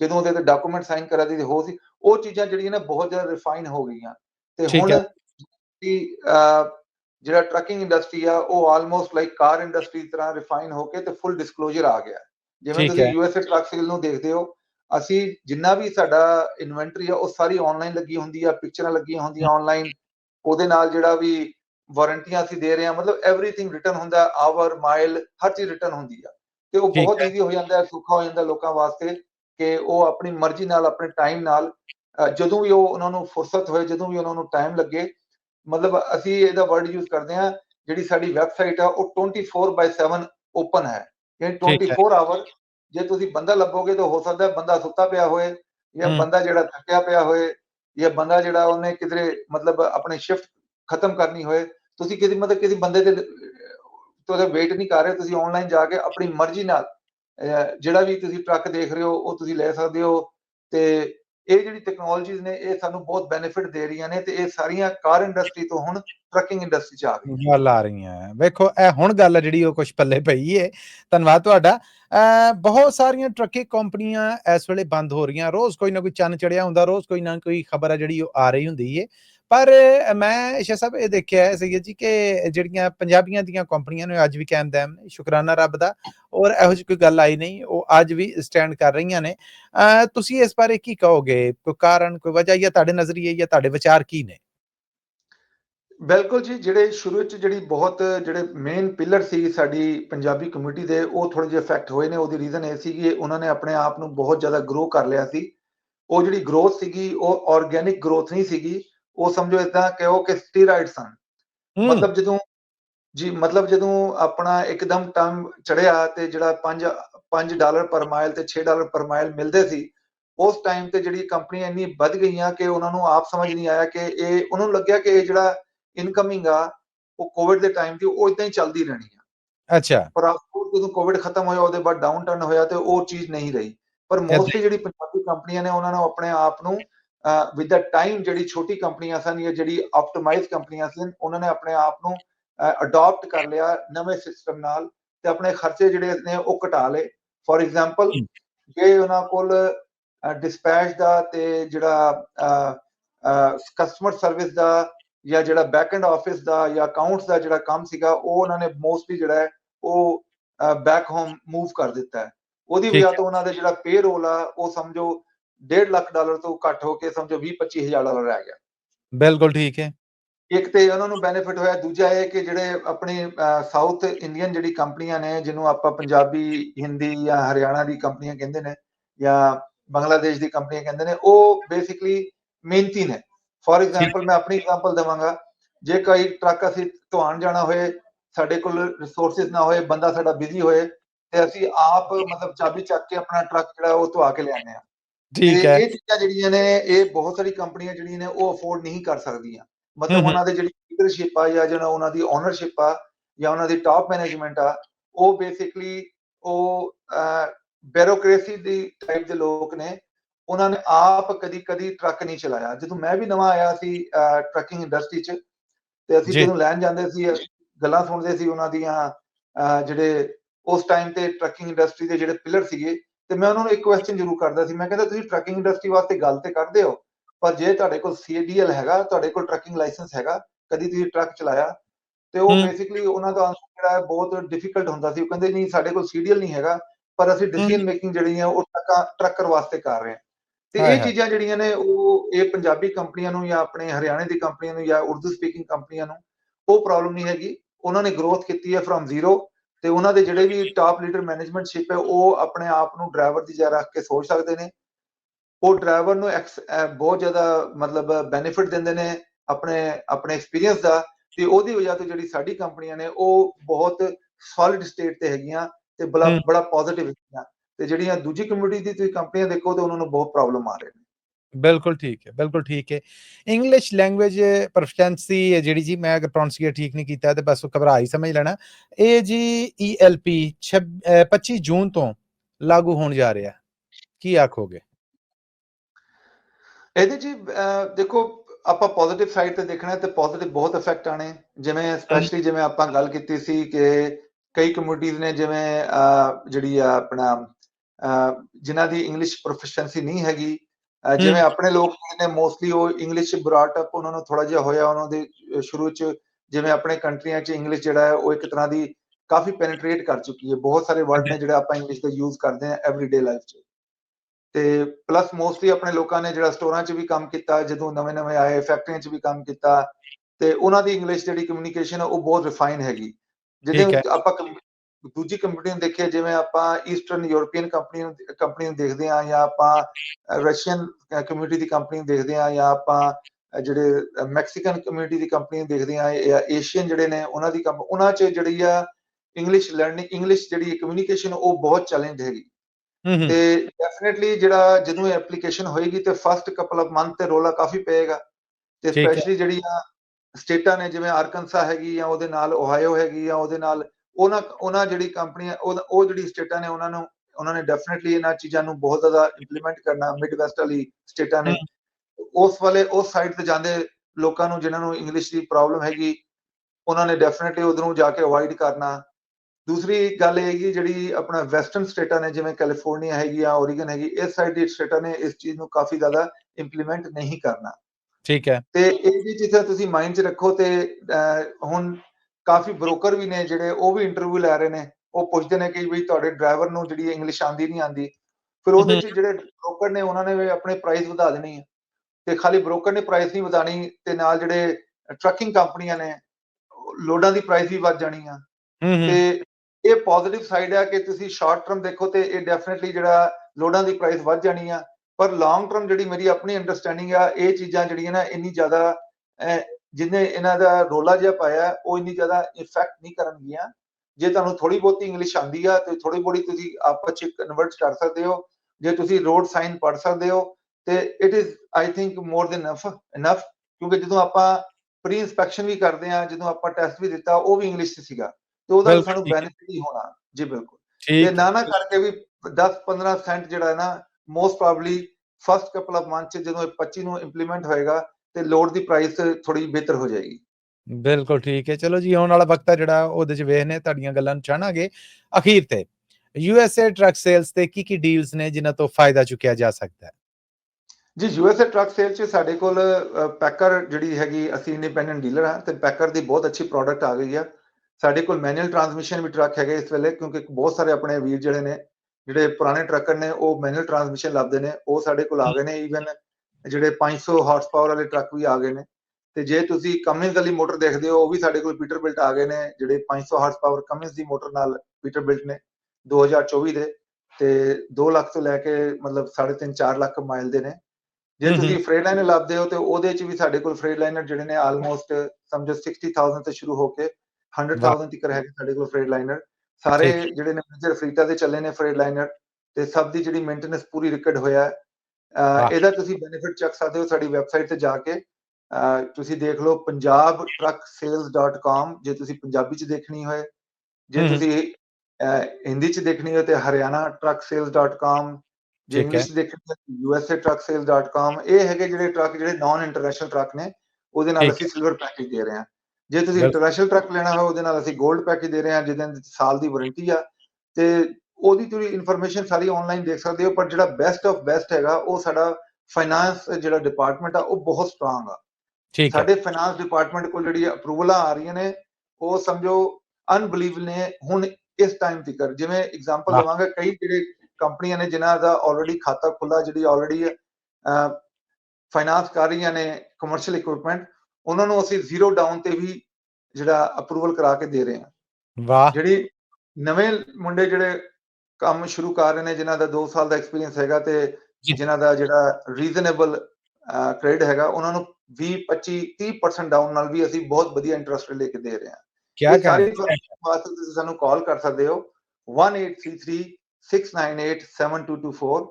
ਜਦੋਂ ਉਹਦੇ ਤੇ ਡਾਕੂਮੈਂਟ ਸਾਈਨ ਕਰਾ ਦੀ ਹੋ ਸੀ ਉਹ ਚੀਜ਼ਾਂ ਜਿਹੜੀਆਂ ਨੇ ਬਹੁਤ ਜ਼ਿਆਦਾ ਰਿਫਾਈਨ ਹੋ ਗਈਆਂ ਤੇ ਹੁਣ ਅਹ, ਜਿਹੜਾ ਟਰੱਕਿੰਗ ਇੰਡਸਟਰੀ ਆ ਉਹ ਆਲਮੋਸਟ ਲਾਈਕ ਕਾਰ ਇੰਡਸਟਰੀ ਤਰ੍ਹਾਂ ਰਿਫਾਈਨ ਹੋ ਕੇ ਤੇ ਫੁੱਲ ਡਿਸਕਲੋਜ਼ਰ ਆ ਗਿਆ ਜਿਵੇਂ ਤੁਸੀਂ। ਯੂਐਸਏ ਟਰੱਕ ਸੇਲ ਨੂੰ ਦੇਖਦੇ ਹੋ ਅਸੀਂ ਜਿੰਨਾ ਵੀ ਸਾਡਾ ਇਨਵੈਂਟਰੀ ਆ ਉਹ ਸਾਰੀ ਆਨਲਾਈਨ ਲੱਗੀ ਹੁੰਦੀ ਆ ਪਿਕਚਰਾਂ ਲੱਗੀਆਂ ਹੁੰਦੀਆਂ ਆਨਲਾਈਨ ਉਹਦੇ ਨਾਲ ਜਿਹੜਾ ਵੀ ਵਾਰੰਟੀਆਂ ਅਸੀਂ ਦੇ ਰਹੇ ਹਾਂ ਮਤਲਬ ਐਵਰੀਥਿੰਗ ਰਿਟਰਨ ਹੁੰਦਾ ਆਵਰ ਮਾਈਲ ਹਰ ਚੀਜ਼ ਰਿਟਰਨ ਹੁੰਦੀ ਆ ਤੇ ਉਹ ਬਹੁਤ। ਈਜ਼ੀ ਹੋ ਜਾਂਦਾ ਹੈ ਸੌਖਾ ਹੋ ਜਾਂਦਾ ਲੋਕਾਂ ਵਾਸਤੇ ਕਿ ਉਹ ਆਪਣੀ ਮਰਜ਼ੀ ਨਾਲ ਆਪਣੇ ਟਾਈਮ ਨਾਲ ਜਦੋਂ ਵੀ ਉਹ ਉਹਨਾਂ ਨੂੰ ਫੁਰਸਤ ਹੋਏ ਜਦੋਂ ਵੀ ਉਹਨਾਂ ਨੂੰ ਟਾਈਮ ਲੱਗੇ ਮਤਲਬ ਅਸੀਂ ਇਹਦਾ ਵਰਡ ਯੂਜ਼ ਕਰਦੇ ਹਾਂ ਜਿਹੜੀ ਸਾਡੀ ਵੈਬਸਾਈਟ ਆ ਉਹ 24/7 ਓਪਨ ਹੈ ਯਾਨੀ ਠੀਕ ਹੈ। 24 ਆਵਰ ਜੇ ਤੁਸੀਂ ਬੰਦਾ ਲੱਭੋਗੇ ਤਾਂ ਹੋ ਸਕਦਾ ਬੰਦਾ ਸੁੱਤਾ ਪਿਆ ਹੋਏ ਜਾਂ। ਬੰਦਾ ਜਿਹੜਾ ਥੱਕਿਆ ਪਿਆ ਹੋਏ ਜਾਂ ਬੰਦਾ ਜਿਹੜਾ ਉਹਨੇ ਕਿਧਰੇ ਮਤਲਬ ਆਪਣੀ ਸ਼ਿਫਟ ਖਤਮ ਕਰਨੀ ਹੋਏ, ਤੁਸੀਂ ਕਿਸੇ ਮਤਲਬ ਕਿਸੇ ਬੰਦੇ ਦੇ ਤੁਹਾਡਾ ਵੇਟ ਨਹੀਂ ਕਰ ਰਹੇ, ਤੁਸੀਂ ਆਨਲਾਈਨ ਜਾ ਕੇ ਆਪਣੀ ਮਰਜ਼ੀ ਨਾਲ ਜਿਹੜਾ ਵੀ ਤੁਸੀਂ ਟਰੱਕ ਦੇਖ ਰਹੇ ਹੋ, ਉਹ ਤੁਸੀਂ ਲੈ ਸਕਦੇ ਹੋ, ਤੇ ਇਹ ਜਿਹੜੀ ਟੈਕਨੋਲੋਜੀਜ਼ ਨੇ, ਇਹ ਸਾਨੂੰ ਬਹੁਤ ਬੈਨੀਫਿਟ ਦੇ ਰਹੀਆਂ ਨੇ, ਤੇ ਇਹ ਸਾਰੀਆਂ ਕਾਰ ਇੰਡਸਟਰੀ ਤੋਂ ਹੁਣ ਟਰੱਕਿੰਗ ਇੰਡਸਟਰੀ ਚ ਆ ਗਈਆਂ। ਗੱਲ ਆ ਰਹੀਆਂ ਵੇਖੋ, ਇਹ ਹੁਣ ਗੱਲ ਆ ਜਿਹੜੀ ਉਹ ਕੁਝ ਪੱਲੇ ਪਈ ਏ। ਧੰਨਵਾਦ ਤੁਹਾਡਾ। ਬਹੁਤ ਸਾਰੀਆਂ ਟਰੱਕੇ ਕੰਪਨੀਆਂ ਇਸ ਵੇਲੇ ਬੰਦ ਹੋ ਰਹੀਆਂ। ਰੋਜ਼ ਕੋਈ ਨਾ ਕੋਈ ਚੰਨ ਚੜਿਆ ਹੁੰਦਾ, ਰੋਜ਼ ਕੋਈ ਨਾ ਕੋਈ ਖਬਰ ਆ ਜਿਹੜੀ ਉਹ ਆ ਰਹੀ ਹੁੰਦੀ ਏ। ਪਰ ਮੈਂ ਸ਼ਾ ਸਾਹਿਬ, ਇਹ ਦੇਖਿਆ ਸੀ ਜੀ ਕਿ ਜਿਹੜੀਆਂ ਪੰਜਾਬੀਆਂ ਦੀਆਂ ਕੰਪਨੀਆਂ ਨੇ, ਉਹ ਅੱਜ ਵੀ ਕਾਇਮ ਦੈਮ ਨੇ ਸ਼ੁਕਰਾਨਾ ਰੱਬ ਦਾ, ਔਰ ਇਹੋ ਜਿਹੀ ਕੋਈ ਗੱਲ ਆਈ ਨਹੀਂ, ਉਹ ਅੱਜ ਵੀ ਸਟੈਂਡ ਕਰ ਰਹੀਆਂ ਨੇ। ਤੁਸੀਂ ਇਸ ਬਾਰੇ ਕੀ ਕਹੋਗੇ? ਕੋਈ ਕਾਰਨ, ਕੋਈ ਵਜ੍ਹਾ ਜਾਂ ਤੁਹਾਡੇ ਨਜ਼ਰੀਏ ਜਾਂ ਤੁਹਾਡੇ ਵਿਚਾਰ ਕੀ ਨੇ? ਬਿਲਕੁਲ ਜੀ, ਜਿਹੜੇ ਸ਼ੁਰੂ ਵਿੱਚ ਜਿਹੜੀ ਬਹੁਤ, ਜਿਹੜੇ ਮੇਨ ਪਿਲਰ ਸੀ ਸਾਡੀ ਪੰਜਾਬੀ ਕਮਿਊਨਿਟੀ ਦੇ, ਉਹ ਥੋੜੇ ਜਿਹੇ ਇਫੈਕਟ ਹੋਏ ਨੇ, ਉਹਦੀ ਰੀਜ਼ਨ ਇਹ ਸੀ ਕਿ ਉਹਨਾਂ ਨੇ ਆਪਣੇ ਆਪ ਨੂੰ ਬਹੁਤ ਜ਼ਿਆਦਾ ਗਰੋ ਕਰ ਲਿਆ ਸੀ। ਉਹ ਜਿਹੜੀ ਗਰੋਥ ਸੀਗੀ, ਉਹ ਆਰਗੇਨਿਕ ਗਰੋਥ ਨਹੀਂ ਸੀਗੀ। ਉਹ ਸਮਝੋ ਇਦਾਂ ਕਹੋ ਕਿ ਸਟੀਰਾਇਡ ਸਨ। ਮਤਲਬ ਜਦੋਂ ਜੀ ਮਤਲਬ ਜਦੋਂ ਆਪਣਾ ਇੱਕਦਮ ਟਾਈਮ ਚੜਿਆ ਤੇ ਜਿਹੜਾ 5 5 ਡਾਲਰ ਪਰ ਮਾਈਲ ਤੇ 6 ਡਾਲਰ ਪਰ ਮਾਈਲ ਮਿਲਦੇ ਸੀ ਉਸ ਟਾਈਮ ਤੇ ਜਿਹੜੀ ਕੰਪਨੀਆਂ ਇੰਨੀ ਵੱਧ ਗਈਆਂ ਕਿ ਉਹਨਾਂ ਨੂੰ ਆਪ ਸਮਝ ਨਹੀਂ ਆਇਆ ਕਿ ਇਹ ਉਹਨਾਂ ਨੂੰ ਲੱਗਿਆ ਕਿ ਇਹ ਜਿਹੜਾ ਇਨਕਮਿੰਗ ਆ ਉਹ ਕੋਵਿਡ ਦੇ ਟਾਈਮ ਤੇ ਉਹ ਇਦਾਂ ਹੀ ਚੱਲਦੀ ਰਹਿਣੀ ਆ। ਅੱਛਾ। ਪਰ ਆਫਟਰ ਜਦੋਂ ਕੋਵਿਡ ਖਤਮ ਹੋਇਆ ਉਹਦੇ ਬਾਅਦ ਡਾਊਨ ਟਰਨ ਹੋਇਆ ਤੇ ਉਹ ਚੀਜ਼ ਨਹੀਂ ਰਹੀ। ਪਰ। ਮੋਸਟਲੀ ਜਿਹੜੀ ਪੰਜਾਬੀ ਕੰਪਨੀਆਂ ਨੇ ਉਹਨਾਂ ਨੂੰ ਆਪਣੇ ਆਪ ਨੂੰ ਵਿਦ ਦਾ ਟਾਈਮ ਜਿਹੜੀ ਛੋਟੀ ਕੰਪਨੀਆਂ ਸਨ ਜਾਂ ਜਿਹੜੀ ਆਪਟੀਮਾਈਜ਼ ਕੰਪਨੀਆਂ ਸਨ ਉਹਨਾਂ ਨੇ ਆਪਣੇ ਆਪ ਨੂੰ ਅਡਾਪਟ ਕਰ ਲਿਆ ਨਵੇਂ ਸਿਸਟਮ ਨਾਲ ਤੇ ਆਪਣੇ ਖਰਚੇ ਜਿਹੜੇ ਨੇ ਉਹ ਘਟਾ ਲਏ। For example. ਜੇ ਉਹਨਾਂ ਕੋਲ ਡਿਸਪੈਚ ਦਾ ਤੇ ਜਿਹੜਾ ਕਸਟਮਰ ਸਰਵਿਸ ਦਾ ਜਾਂ ਜਿਹੜਾ ਬੈਕ ਐਂਡ ਆਫਿਸ ਦਾ ਜਾਂ ਅਕਾਊਂਟਸ ਦਾ ਜਿਹੜਾ ਕੰਮ ਸੀਗਾ ਉਹ ਉਹਨਾਂ ਨੇ ਮੋਸਟਲੀ ਜਿਹੜਾ ਹੈ ਉਹ ਬੈਕ ਹੋਮ ਮੂਵ ਕਰ ਦਿੱਤਾ ਹੈ। ਉਹਦੀ ਵਜ੍ਹਾ ਤੋਂ ਉਹਨਾਂ ਦਾ ਜਿਹੜਾ ਪੇ ਰੋਲ ਆ ਉਹ ਸਮਝੋ 1.5 ਲੱਖ ਡਾਲਰ ਤੋਂ ਘੱਟ ਹੋ ਕੇ ਸਮਝੋ 20 25000 ਡਾਲਰ ਰਹਿ ਗਿਆ। ਬਿਲਕੁਲ ਠੀਕ ਹੈ। ਇੱਕ ਤੇ ਉਹਨਾਂ ਨੂੰ ਬੈਨੀਫਿਟ ਹੋਇਆ ਦੂਜਾ ਇਹ ਕਿ ਜਿਹੜੇ ਆਪਣੇ ਸਾਊਥ ਇੰਡੀਅਨ ਜਿਹੜੀ ਕੰਪਨੀਆਂ ਨੇ ਜਿਹਨੂੰ ਆਪਾਂ ਪੰਜਾਬੀ ਹਿੰਦੀ ਜਾਂ ਹਰਿਆਣਾ ਦੀ ਕੰਪਨੀਆਂ ਕਹਿੰਦੇ ਨੇ ਜਾਂ ਬੰਗਲਾਦੇਸ਼ ਦੀ ਕੰਪਨੀਆਂ ਕਹਿੰਦੇ ਨੇ ਉਹ ਬੇਸਿਕਲੀ ਮਿਹਨਤੀ ਨੇ। ਫੋਰ ਐਗਜ਼ਾਮਪਲ ਮੈਂ ਆਪਣੀ ਐਗਜ਼ਾਮਪਲ ਦੇਵਾਂਗਾ। ਜੇ ਕੋਈ ਟਰੱਕ ਅਸੀਂ ਧੁਆਣ ਜਾਣਾ ਹੋਏ ਸਾਡੇ ਕੋਲ ਰਿਸੋਰਸਸ ਨਾ ਹੋਏ ਬੰਦਾ ਸਾਡਾ ਬਿਜ਼ੀ ਹੋਏ ਤੇ ਅਸੀਂ ਆਪ ਮਤਲਬ ਚਾਬੀ ਚੱਕ ਕੇ ਆਪਣਾ ਟਰੱਕ ਜਿਹੜਾ ਉਹ ਧੁਆ ਕੇ ਲਿਆਉਂਦੇ ਆ ਠੀਕ ਹੈ ਇਹ ਚੀਜ਼ਾਂ ਜਿਹੜੀਆਂ ਨੇ ਇਹ ਬਹੁਤ ਸਾਰੀ ਕੰਪਨੀਆਂ ਜਿਹੜੀਆਂ ਨੇ ਉਹ ਅਫੋਰਡ ਨਹੀਂ ਕਰ ਸਕਦੀਆਂ ਮਤਲਬ। ਉਹਨਾਂ ਦੇ ਜਿਹੜੀ ਲੀਡਰਸ਼ਿਪ ਆ ਜਾਂ ਜਿਹੜਾ ਉਹਨਾਂ ਦੀ ਓਨਰਸ਼ਿਪ ਆ ਜਾਂ ਉਹਨਾਂ ਦੀ ਟਾਪ ਮੈਨੇਜਮੈਂਟ ਆ ਉਹ ਬੇਸਿਕਲੀ ਉਹ ਬਿਊਰੋਕ੍ਰੇਸੀ ਦੀ ਟਾਈਪ ਦੇ ਲੋਕ ਨੇ ਉਹਨਾਂ ਨੇ ਆਪ ਕਦੀ ਕਦੀ ਟਰੱਕ ਨਹੀਂ ਚਲਾਇਆ ਜਦੋਂ ਮੈਂ ਵੀ ਨਵਾਂ ਆਇਆ ਸੀ ਟਰੱਕਿੰਗ ਇੰਡਸਟਰੀ 'ਚ ਤੇ ਅਸੀਂ। ਜਦੋਂ ਲੈਣ ਜਾਂਦੇ ਸੀ ਗੱਲਾਂ ਸੁਣਦੇ ਸੀ ਉਹਨਾਂ ਦੀਆਂ ਜਿਹੜੇ ਉਸ ਟਾਈਮ ਤੇ ਟਰੱਕਿੰਗ ਇੰਡਸਟਰੀ ਦੇ ਜਿਹੜੇ ਪਿਲਰ ਸੀਗੇ ਤੇ ਮੈਂ ਉਹਨਾਂ ਨੂੰ ਇੱਕ ਕੁਐਸਚਨ ਜ਼ਰੂਰ ਕਰਦਾ ਸੀ। ਮੈਂ ਕਹਿੰਦਾ ਤੁਸੀਂ ਟਰੱਕਿੰਗ ਇੰਡਸਟਰੀ ਵਾਸਤੇ ਗੱਲ ਤੇ ਕਰਦੇ ਹੋ ਪਰ ਜੇ ਤੁਹਾਡੇ ਕੋਲ ਸੀਡੀਐਲ ਹੈਗਾ ਤੁਹਾਡੇ ਕੋਲ ਟਰੱਕਿੰਗ ਲਾਇਸੈਂਸ ਹੈਗਾ ਕਦੀ ਤੁਸੀਂ ਟਰੱਕ ਚਲਾਇਆ? ਤੇ ਉਹ। ਬੇਸਿਕਲੀ ਉਹਨਾਂ ਦਾ answer ਜਿਹੜਾ ਹੈ ਬਹੁਤ ਡਿਫਿਕਲਟ ਹੁੰਦਾ ਸੀ। ਉਹ ਕਹਿੰਦੇ ਨਹੀਂ ਸਾਡੇ ਕੋਲ ਸੀਡੀਐਲ ਨਹੀਂ ਹੈਗਾ ਪਰ ਅਸੀਂ ਡਿਸੀਜਨ ਮੇਕਿੰਗ ਜਿਹੜੀ ਹੈ ਉਹ ਟਰੱਕਾਂ ਟਰੱਕਰ ਵਾਸਤੇ ਕਰ ਰਹੇ ਹਾਂ। ਤੇ ਇਹ। ਚੀਜ਼ਾਂ ਜਿਹੜੀਆਂ ਨੇ ਉਹ ਇਹ ਪੰਜਾਬੀ ਕੰਪਨੀਆਂ ਨੂੰ ਜਾਂ ਆਪਣੇ ਹਰਿਆਣੇ ਦੀ ਕੰਪਨੀਆਂ ਨੂੰ ਜਾਂ ਉਰਦੂ ਸਪੀਕਿੰਗ ਕੰਪਨੀਆਂ ਨੂੰ ਉਹ ਪ੍ਰੋਬਲਮ ਨਹੀਂ ਹੈਗੀ। ਉਹਨਾਂ ਨੇ ਗਰੋਥ ਕੀਤੀ ਹੈ ਫਰਮ ਜ਼ੀਰੋ ਤੇ ਉਹਨਾਂ ਦੇ ਜਿਹੜੇ ਵੀ ਟਾਪ ਲੀਡਰ ਮੈਨੇਜਮੈਂਟ ਹੈ ਉਹ ਆਪਣੇ ਆਪ ਨੂੰ ਡਰਾਈਵਰ ਦੀ ਜਗ੍ਹਾ ਰੱਖ ਕੇ ਸੋਚ ਸਕਦੇ ਨੇ। ਉਹ ਡਰਾਈਵਰ ਨੂੰ ਬਹੁਤ ਜ਼ਿਆਦਾ ਮਤਲਬ ਬੈਨੀਫਿਟ ਦਿੰਦੇ ਨੇ ਆਪਣੇ ਆਪਣੇ ਐਕਸਪੀਰੀਅੰਸ ਦਾ ਤੇ ਉਹਦੀ ਵਜ੍ਹਾ ਤੋਂ ਜਿਹੜੀ ਸਾਡੀ ਕੰਪਨੀਆਂ ਨੇ ਉਹ ਬਹੁਤ ਸੋਲਿਡ ਸਟੇਟ ਤੇ ਹੈਗੀਆਂ ਤੇ ਬੜਾ। ਬੜਾ ਪੋਜ਼ਿਟਿਵ ਹੈਗੀਆਂ। ਤੇ ਜਿਹੜੀਆਂ ਦੂਜੀ ਕਮਿਊਨਿਟੀ ਦੀ ਤੁਸੀਂ ਕੰਪਨੀਆਂ ਦੇਖੋ ਤੇ ਉਹਨਾਂ ਨੂੰ ਬਹੁਤ ਪ੍ਰੋਬਲਮ ਆ ਰਹੇ ਨੇ। ਬਿਲਕੁਲ ਠੀਕ ਹੈ ਬਿਲਕੁਲ ਠੀਕ ਹੈ। ਇੰਗਲਿਸ਼ ਲੈਂਗੁਏਜ ਪ੍ਰੋਫੀਸ਼ੀਐਂਸੀ ਜਿਹੜੀ ਜੀ ਮੈਂ ਅਗਰ ਪ੍ਰੋਨਾਂਸੀਏਟ ਠੀਕ ਨਹੀਂ ਕੀਤਾ ਤੇ ਬਸ ਉਹ ਘਬਰਾ ਹੀ ਸਮਝ ਲੈਣਾ। ਇਹ ਜੀ E ELP 25 ਜੂਨ ਤੋਂ ਲਾਗੂ ਹੋਣ ਜਾ ਰਿਹਾ। ਕੀ ਆਖੋਗੇ? ਇਹਦੇ ਜੀ ਦੇਖੋ ਆਪਾਂ ਪੋਜ਼ਿਟਿਵ ਸਾਈਡ ਤੇ ਦੇਖਣਾ ਹੈ ਤੇ ਪੋਜ਼ਿਟਿਵ ਬਹੁਤ ਇਫੈਕਟ ਆਣੇ ਜਿਵੇਂ ਸਪੈਸ਼ਲੀ ਜਿਵੇਂ ਆਪਾਂ ਗੱਲ ਕੀਤੀ ਸੀ ਕਿ ਕਈ ਕਮਿਊਨਿਟੀਜ਼ ਨੇ ਜਿਵੇਂ ਜਿਹੜੀ ਆ ਆਪਣਾ ਅਹ, ਜਿਨ੍ਹਾਂ ਦੀ ਇੰਗਲਿਸ਼ ਪ੍ਰੋਫੀਸ਼ੀਐਂਸੀ ਨਹੀਂ ਹੈਗੀ ਜਿਵੇਂ ਆਪਣੇ ਲੋਕ ਨੇ ਮੋਸਟਲੀ ਉਹ ਇੰਗਲਿਸ਼ ਬ੍ਰਾਟ ਅਪ ਉਹਨਾਂ ਨੂੰ ਥੋੜਾ ਜਿਹਾ ਹੋਇਆ ਉਹਨਾਂ ਦੇ ਸ਼ੁਰੂ ਚ ਜਿਵੇਂ ਆਪਣੇ ਕੰਟਰੀਆਂ ਚ ਇੰਗਲਿਸ਼ ਜਿਹੜਾ ਹੈ ਉਹ ਇੱਕ ਤਰ੍ਹਾਂ ਦੀ ਕਾਫੀ ਪੈਨੀਟ੍ਰੇਟ ਕਰ ਚੁੱਕੀ ਹੈ। ਬਹੁਤ ਸਾਰੇ ਵਰਡ ਨੇ ਜਿਹੜੇ ਆਪਾਂ ਇੰਗਲਿਸ਼ ਦਾ ਯੂਜ਼ ਕਰਦੇ ਹਾਂ ਐਵਰੀਡੇ ਲਾਈਫ ਚ। ਤੇ ਪਲੱਸ ਮੋਸਟਲੀ ਆਪਣੇ ਲੋਕਾਂ ਨੇ ਜਿਹੜਾ ਸਟੋਰਾਂ 'ਚ ਵੀ ਕੰਮ ਕੀਤਾ ਜਦੋਂ ਨਵੇਂ-ਨਵੇਂ ਆਏ ਫੈਕਟਰੀਆਂ 'ਚ ਵੀ ਕੰਮ ਕੀਤਾ ਤੇ ਉਹਨਾਂ ਦੀ ਇੰਗਲਿਸ਼ ਜਿਹੜੀ ਕਮਿਊਨੀਕੇਸ਼ਨ ਉਹ ਬਹੁਤ ਰਿਫਾਈਨ ਹੈਗੀ। ਹੈ। ਜਿਹਦੇ ਆਪਾਂ ਕਮ- ਦੂਜੀ ਕੰਪਨੀ ਨੂੰ ਦੇਖੀਏ ਜਿਵੇਂ ਆਪਾਂ ਈਸਟਰਨ ਯੂਰਪੀਅਨ ਕੰਪਨੀ ਨੂੰ ਕੰਪਨੀ ਨੂੰ ਦੇਖਦੇ ਆ ਜਾਂ ਆਪਾਂ ਰਸ਼ੀਅਨ ਕਮਿਊਨਿਟੀ ਦੀ ਕੰਪਨੀ ਨੂੰ ਦੇਖਦੇ ਆ ਜਾਂ ਆਪਾਂ ਜਿਹੜੇ ਮੈਕਸੀਕਨ ਕਮਿਊਨਿਟੀ ਦੀ ਕੰਪਨੀ ਨੂੰ ਦੇਖਦੇ ਆ ਜਾਂ ਏਸ਼ੀਅਨ ਜਿਹੜੇ ਨੇ ਉਹਨਾਂ ਦੀ ਕੰਪ ਉਹਨਾਂ 'ਚ ਜਿਹੜੀ ਆ ਇੰਗਲਿਸ਼ ਲਰਨਿੰਗ ਇੰਗਲਿਸ਼ ਜਿਹੜੀ ਕਮਿਊਨੀਕੇਸ਼ਨ ਉਹ ਬਹੁਤ ਚੈਲੰਜ ਹੈਗੀ। ਤੇ ਡੈਫੀਨਿਟਲੀ ਜਿਹੜਾ ਜਦੋਂ ਇਹ ਐਪਲੀਕੇਸ਼ਨ ਹੋਏਗੀ ਤੇ ਫਸਟ ਕਪਲ ਆਫ ਮੰਥ ਤੇ ਰੋਲਾ ਕਾਫੀ ਪਏਗਾ। ਤੇ। ਸਪੈਸ਼ਲੀ ਜਿਹੜੀਆਂ ਸਟੇਟਾਂ ਨੇ ਜਿਵੇਂ ਆਰਕਨਸਾ ਹੈਗੀ ਜਾਂ ਉਹਦੇ ਨਾਲ ਓਹਾਇਓ ਹੈਗੀ ਜਾਂ ਉਹਦੇ ਨਾਲ ਉਹਨਾਂ ਉਹਨਾਂ ਜਿਹੜੀ ਕੰਪਨੀਆਂ ਉਹ ਉਹ ਜਿਹੜੀ ਸਟੇਟਾਂ ਨੇ ਉਹਨਾਂ ਨੂੰ ਉਹਨਾਂ ਨੇ ਡੈਫੀਨਿਟਲੀ ਇਹਨਾਂ ਚੀਜ਼ਾਂ ਨੂੰ ਬਹੁਤ ਜ਼ਿਆਦਾ ਇੰਪਲੀਮੈਂਟ ਕਰਨਾ ਮਿਡ ਵੈਸਟ ਵਾਲੀ ਸਟੇਟਾਂ ਨੇ। ਉਸ ਵਾਲੇ ਉਸ ਸਾਈਡ ਤੇ ਜਾਂਦੇ ਲੋਕਾਂ ਨੂੰ ਜਿਨ੍ਹਾਂ ਨੂੰ ਇੰਗਲਿਸ਼ ਦੀ ਪ੍ਰੋਬਲਮ ਹੈਗੀ ਉਹਨਾਂ ਨੇ ਡੈਫੀਨਿਟਲੀ ਉਧਰੋਂ ਜਾ ਕੇ ਅਵੋਇਡ ਕਰਨਾ। ਦੂਸਰੀ ਗੱਲ ਇਹ ਹੈਗੀ ਜਿਹੜੀ ਆਪਣਾ ਵੈਸਟਰਨ ਸਟੇਟਾਂ ਨੇ ਜਿਵੇਂ ਕੈਲੀਫੋਰਨੀਆ ਹੈਗੀ ਆ ਓਰੀਗਨ ਹੈਗੀ ਇਸ ਸਾਈਡ ਦੀ ਸਟੇਟਾਂ ਨੇ ਇਸ ਚੀਜ਼ ਨੂੰ ਕਾਫੀ ਜ਼ਿਆਦਾ ਇੰਪਲੀਮੈਂਟ ਨਹੀਂ ਕਰਨਾ। ਠੀਕ ਹੈ। ਤੇ ਇਹ ਵੀ ਚੀਜ਼ਾਂ ਤੁਸੀਂ ਮਾਈਂਡ 'ਚ ਰੱਖੋ ਤੇ ਹੁਣ ਕਾਫੀ ਬ੍ਰੋਕਰ ਵੀ ਨੇ ਜਿਹੜੇ ਉਹ ਵੀ ਇੰਟਰਵਿਊ ਲੈ ਰਹੇ ਨੇ ਉਹ ਪੁੱਛਦੇ ਨੇ ਕਿ ਵੀ ਤੁਹਾਡੇ ਡਰਾਈਵਰ ਨੂੰ ਜਿਹੜੀ ਇੰਗਲਿਸ਼ ਆਂਦੀ ਨਹੀਂ ਆਂਦੀ ਫਿਰ ਉਹਦੇ 'ਚ ਜਿਹੜੇ ਬ੍ਰੋਕਰ ਨੇ ਉਹਨਾਂ ਨੇ ਆਪਣੇ ਪ੍ਰਾਈਸ ਵਧਾ ਦੇਣੀ ਹੈ ਤੇ ਖਾਲੀ ਬ੍ਰੋਕਰ ਨੇ ਪ੍ਰਾਈਸ ਨਹੀਂ ਵਧਾਣੀ ਤੇ ਨਾਲ ਜਿਹੜੇ ਟਰੱਕਿੰਗ ਕੰਪਨੀਆਂ ਨੇ ਲੋਡਾਂ ਦੀ ਪ੍ਰਾਈਸ ਵੀ ਵੱਧ ਜਾਣੀ ਆ। ਤੇ ਇਹ ਪੋਜ਼ਿਟਿਵ ਸਾਈਡ ਹੈ ਕਿ ਤੁਸੀਂ ਸ਼ਾਰਟ ਟਰਮ ਦੇਖੋ ਤੇ ਇਹ ਡੈਫੀਨਿਟਲੀ ਜਿਹੜਾ ਲੋਡਾਂ ਦੀ ਪ੍ਰਾਈਸ ਵੱਧ ਜਾਣੀ ਆ ਪਰ ਲੌਂਗ ਟਰਮ ਜਿਹੜੀ ਮੇਰੀ ਆਪਣੀ ਅੰਡਰਸਟੈਂਡਿੰਗ ਆ ਇਹ ਚੀਜ਼ਾਂ ਜਿਹੜੀਆਂ ਨਾ ਇੰਨੀ ਜ਼ਿਆਦਾ ਜਿੰਨੇ ਇਹਨਾਂ ਦਾ ਰੋਲਾ ਜਿਹਾ ਪਾਇਆ ਉਹ ਇੰਨੀ ਜ਼ਿਆਦਾ ਇਫੈਕਟ ਨਹੀਂ ਕਰਨਗੀਆਂ। ਜੇ ਤੁਹਾਨੂੰ ਥੋੜੀ ਬਹੁਤੀ ਇੰਗਲਿਸ਼ ਆਂਦੀ ਆ ਤੇ ਥੋੜੀ ਬੋੜੀ ਤੁਸੀਂ ਆਪਸ ਚ ਕਨਵਰਟ ਕਰ ਸਕਦੇ ਹੋ। ਜੇ ਤੁਸੀਂ ਰੋਡ ਸਾਈਨ ਪੜ੍ਹ ਸਕਦੇ ਹੋ ਤੇ it is I think more than enough enough ਕਿਉਂਕਿ ਜਦੋਂ ਆਪਾਂ ਪ੍ਰੀ ਇਨਸਪੈਕਸ਼ਨ ਵੀ ਕਰਦੇ ਆ ਜਦੋਂ ਆਪਾਂ ਟੈਸਟ ਵੀ ਦਿੱਤਾ ਉਹ ਵੀ ਇੰਗਲਿਸ਼ 'ਚ ਸੀਗਾ। ਤੇ ਉਹਦਾ ਸਾਨੂੰ। ਬੈਨੀਫਿਟ ਹੀ। ਹੋਣਾ। ਜੀ ਬਿਲਕੁਲ। ਠੀਕ ਨਾ ਨਾ ਕਰਕੇ ਵੀ 10-15 ਸੈਂਟ ਜਿਹੜਾ ਹੈ ਨਾ most probably first couple of month ਜਦੋਂ ਇਹ 25 ਨੂੰ ਇੰਪਲੀਮੈਂਟ ਹੋਏਗਾ ਤੇ ਲੋਡ ਦੀ ਪ੍ਰਾਈਸ ਥੋੜੀ ਬਿਹਤਰ ਹੋ ਜਾਏਗੀ। ਬਿਲਕੁਲ ਠੀਕ ਹੈ। ਚਲੋ ਜੀ ਆਉਣ ਵਾਲਾ ਵਕਤ ਹੈ ਜਿਹੜਾ ਉਹਦੇ ਚ ਵੇਖਨੇ ਤੁਹਾਡੀਆਂ ਗੱਲਾਂ ਨੂੰ ਚਾਹਾਂਗੇ ਅਖੀਰ ਤੇ ਯੂਐਸਏ ਟਰੱਕ ਸੇਲਸ ਤੇ ਕੀ ਕੀ ਡੀਲਸ ਨੇ ਜਿਨ੍ਹਾਂ ਤੋਂ ਫਾਇਦਾ ਚੁੱਕਿਆ ਜਾ ਸਕਦਾ ਹੈ? ਜੀ ਯੂਐਸਏ ਟਰੱਕ ਸੇਲ ਚ ਸਾਡੇ ਕੋਲ ਪੈਕਰ ਜਿਹੜੀ ਹੈਗੀ ਅਸੀਂ ਇੰਡੀਪੈਂਡੈਂਟ ਡੀਲਰ ਹਾਂ ਤੇ ਪੈਕਰ ਦੀ ਬਹੁਤ ਅੱਛੀ ਪ੍ਰੋਡਕਟ ਆ ਗਈ ਆ। ਸਾਡੇ ਕੋਲ ਮੈਨੂਅਲ ਟਰਾਂਸਮਿਸ਼ਨ ਵੀ ਟਰੱਕ ਹੈਗੇ ਇਸ ਵੇਲੇ ਕਿਉਂਕਿ ਬਹੁਤ ਸਾਰੇ ਆਪਣੇ ਵੀਰ ਜਿਹੜੇ ਨੇ ਜਿਹੜੇ ਪੁਰਾਣੇ ਟਰੱਕਰ ਨੇ ਉਹ ਮੈਨੂਅਲ ਟਰਾਂਸਮਿਸ਼ਨ ਲੱਭਦੇ ਨੇ ਉਹ ਸਾਡੇ ਕੋਲ ਆ ਗਏ ਨੇ ਈਵਨ ਜਿਹੜੇ 500 ਹਾਰਸ ਪਾਵਰ ਵਾਲੇ ਟਰੱਕ ਵੀ ਆ ਗਏ ਨੇ ਤੇ ਜੇ ਤੁਸੀਂ ਕਮਿੰਸ ਵਾਲੀ ਮੋਟਰ ਦੇਖਦੇ ਹੋ ਉਹ ਵੀ ਸਾਡੇ ਕੋਲ ਪੀਟਰ ਬਿਲਟ ਆ ਗਏ ਨੇ ਜਿਹੜੇ 500 ਹਾਰਸ ਪਾਵਰ ਕਮਿੰਸ ਦੀ ਮੋਟਰ ਨਾਲ ਪੀਟਰ ਬਿਲਟ ਨੇ 2024 ਦੇ ਤੇ 2 ਲੱਖ ਤੋਂ ਲੈ ਕੇ ਮਤਲਬ 3.5 4 ਲੱਖ ਮਾਈਲ ਦੇ ਨੇ ਜੇ। ਤੁਸੀਂ ਫਰੇਡ ਲਾਈਨਰ ਲੱਭਦੇ ਹੋ ਤੇ ਉਹਦੇ ਚ ਵੀ ਸਾਡੇ ਕੋਲ ਫਰੇਡ ਲਾਈਨਰ ਜਿਹੜੇ ਨੇ ਆਲਮੋਸਟ ਸਮਝੋ 60000 ਤੋਂ ਸ਼ੁਰੂ ਹੋ ਕੇ 100000 ਤੱਕ ਹੈਗੇ ਸਾਡੇ ਕੋਲ ਫਰੇਡ ਲਾਈਨਰ ਸਾਰੇ। ਜਿਹੜੇ ਨੇ ਮੇਜਰ ਫਲੀਟਾਂ ਦੇ ਚੱਲੇ ਨੇ ਫਰੇਡ ਲਾਈਨਰ ਤੇ ਸਭ ਦੀ ਜਿਹੜੀ ਮੇਨਟੇਨੈਂਸ ਪੂਰੀ ਰਿਕਾਰਡ ਹੋਇਆ। ਇਹਦਾ ਤੁਸੀਂ ਬੈਨੀਫਿਟ ਚੱਕ ਸਕਦੇ ਹੋ ਸਾਡੀ ਵੈਬਸਾਈਟ ਤੇ ਜਾ ਕੇ ਤੁਸੀਂ ਦੇਖ ਲਓ punjabtrucksales.com ਜੇ ਤੁਸੀਂ ਪੰਜਾਬੀ ਚ ਦੇਖਣੀ ਹੋਏ ਜੇ। ਤੁਸੀਂ ਹਿੰਦੀ ਚ ਦੇਖਣੀ ਹੋਏ ਤੇ ਹਰਿਆਣਾਟਰੱਕਸੇਲਸ.com ਜੇ। ਇੰਗਲਿਸ਼ ਦੇਖਣੀ ਹੈ usa.trucksales.com ਇਹ ਹੈਗੇ ਜਿਹੜੇ ਟਰੱਕ ਜਿਹੜੇ ਨਾਨ ਇੰਟਰਨੈਸ਼ਨਲ ਟਰੱਕ ਨੇ ਉਹਦੇ ਨਾਲ ਅਸੀਂ ਸਿਲਵਰ ਪੈਕੇਜ ਦੇ ਰਹੇ ਹਾਂ ਜੇ ਤੁਸੀਂ। ਇੰਟਰਨੈਸ਼ਨਲ ਟਰੱਕ ਲੈਣਾ ਹੋਵੇ ਉਹਦੇ ਨਾਲ ਅਸੀਂ 골ਡ ਪੈਕੇਜ ਦੇ ਰਹੇ ਹਾਂ ਜਿਹਦੇ ਵਿੱਚ ਸਾਲ ਦੀ ਵਾਰੰਟੀ ਆ ਤੇ ਉਹਦੀ ਤੁਸੀਂ ਇਨਫੋਰਮੇਸ਼ਨ ਸਾਰੀ ਆਨਲਾਈਨ ਦੇਖ ਸਕਦੇ ਹੋ ਪਰ ਜਿਹੜਾ ਬੈਸਟ ਆਫ ਬੈਸਟ ਹੈਗਾ ਉਹ ਸਾਡਾ ਫਾਈਨਾਂਸ ਜਿਹੜਾ ਡਿਪਾਰਟਮੈਂਟ ਆ ਉਹ ਬਹੁਤ ਸਟਰੋਂਗ ਆ। ਠੀਕ ਹੈ। ਸਾਡੇ ਫਾਈਨਾਂਸ ਡਿਪਾਰਟਮੈਂਟ ਕੋਲ ਜਿਹੜੀ ਅਪਰੂਵਲਾਂ ਆ ਰਹੀਆਂ ਨੇ ਉਹ ਸਮਝੋ ਅਨਬਲੀਵ ਨੇ ਹੁਣ ਇਸ ਟਾਈਮ ਤੱਕ ਜਿਵੇਂ ਐਗਜ਼ਾਮਪਲ। ਦਵਾਂਗਾ ਕਈ ਜਿਹੜੇ ਕੰਪਨੀਆਂ ਨੇ ਜਿਨ੍ਹਾਂ ਦਾ ਆਲਰੇਡੀ ਖਾਤਾ ਖੁੱਲਾ ਜਿਹੜੀ ਆਲਰੇਡੀ ਫਾਈਨਾਂਸ ਕਰ ਰਹੀਆਂ ਨੇ ਕਮਰਸ਼ੀਅਲ ਇਕਵਿਪਮੈਂਟ ਉਹਨਾਂ ਨੂੰ ਅਸੀਂ ਜ਼ੀਰੋ ਡਾਊਨ ਤੇ ਵੀ ਜਿਹੜਾ ਅਪਰੂਵਲ ਕਰਾ ਕੇ ਦੇ ਰਹੇ ਹਾਂ। ਵਾਹ। ਜਿਹੜੀ ਨਵੇਂ ਮੁੰਡੇ ਜਿਹੜੇ ਕੰਮ ਸ਼ੁਰੂ ਕਰ ਰਹੇ ਨੇ ਜਿਨ੍ਹਾਂ ਦਾ 2 ਸਾਲ ਦਾ ਐਕਸਪੀਰੀਅੰਸ ਹੈਗਾ ਤੇ। ਜਿਨ੍ਹਾਂ ਦਾ ਜਿਹੜਾ ਰੀਜ਼ਨੇਬਲ ਕ੍ਰੈਡਿਟ ਹੈਗਾ ਉਹਨਾਂ ਨੂੰ 20 25 30% ਡਾਊਨ ਨਾਲ ਵੀ ਅਸੀਂ ਬਹੁਤ ਵਧੀਆ ਇੰਟਰਸਟ ਲੈ ਕੇ ਦੇ ਰਹੇ ਹਾਂ। ਕੀ ਸਾਰੀ ਵਾਸਤੇ ਤੁਸੀਂ ਸਾਨੂੰ ਕਾਲ ਕਰ ਸਕਦੇ ਹੋ। 1833-698-7224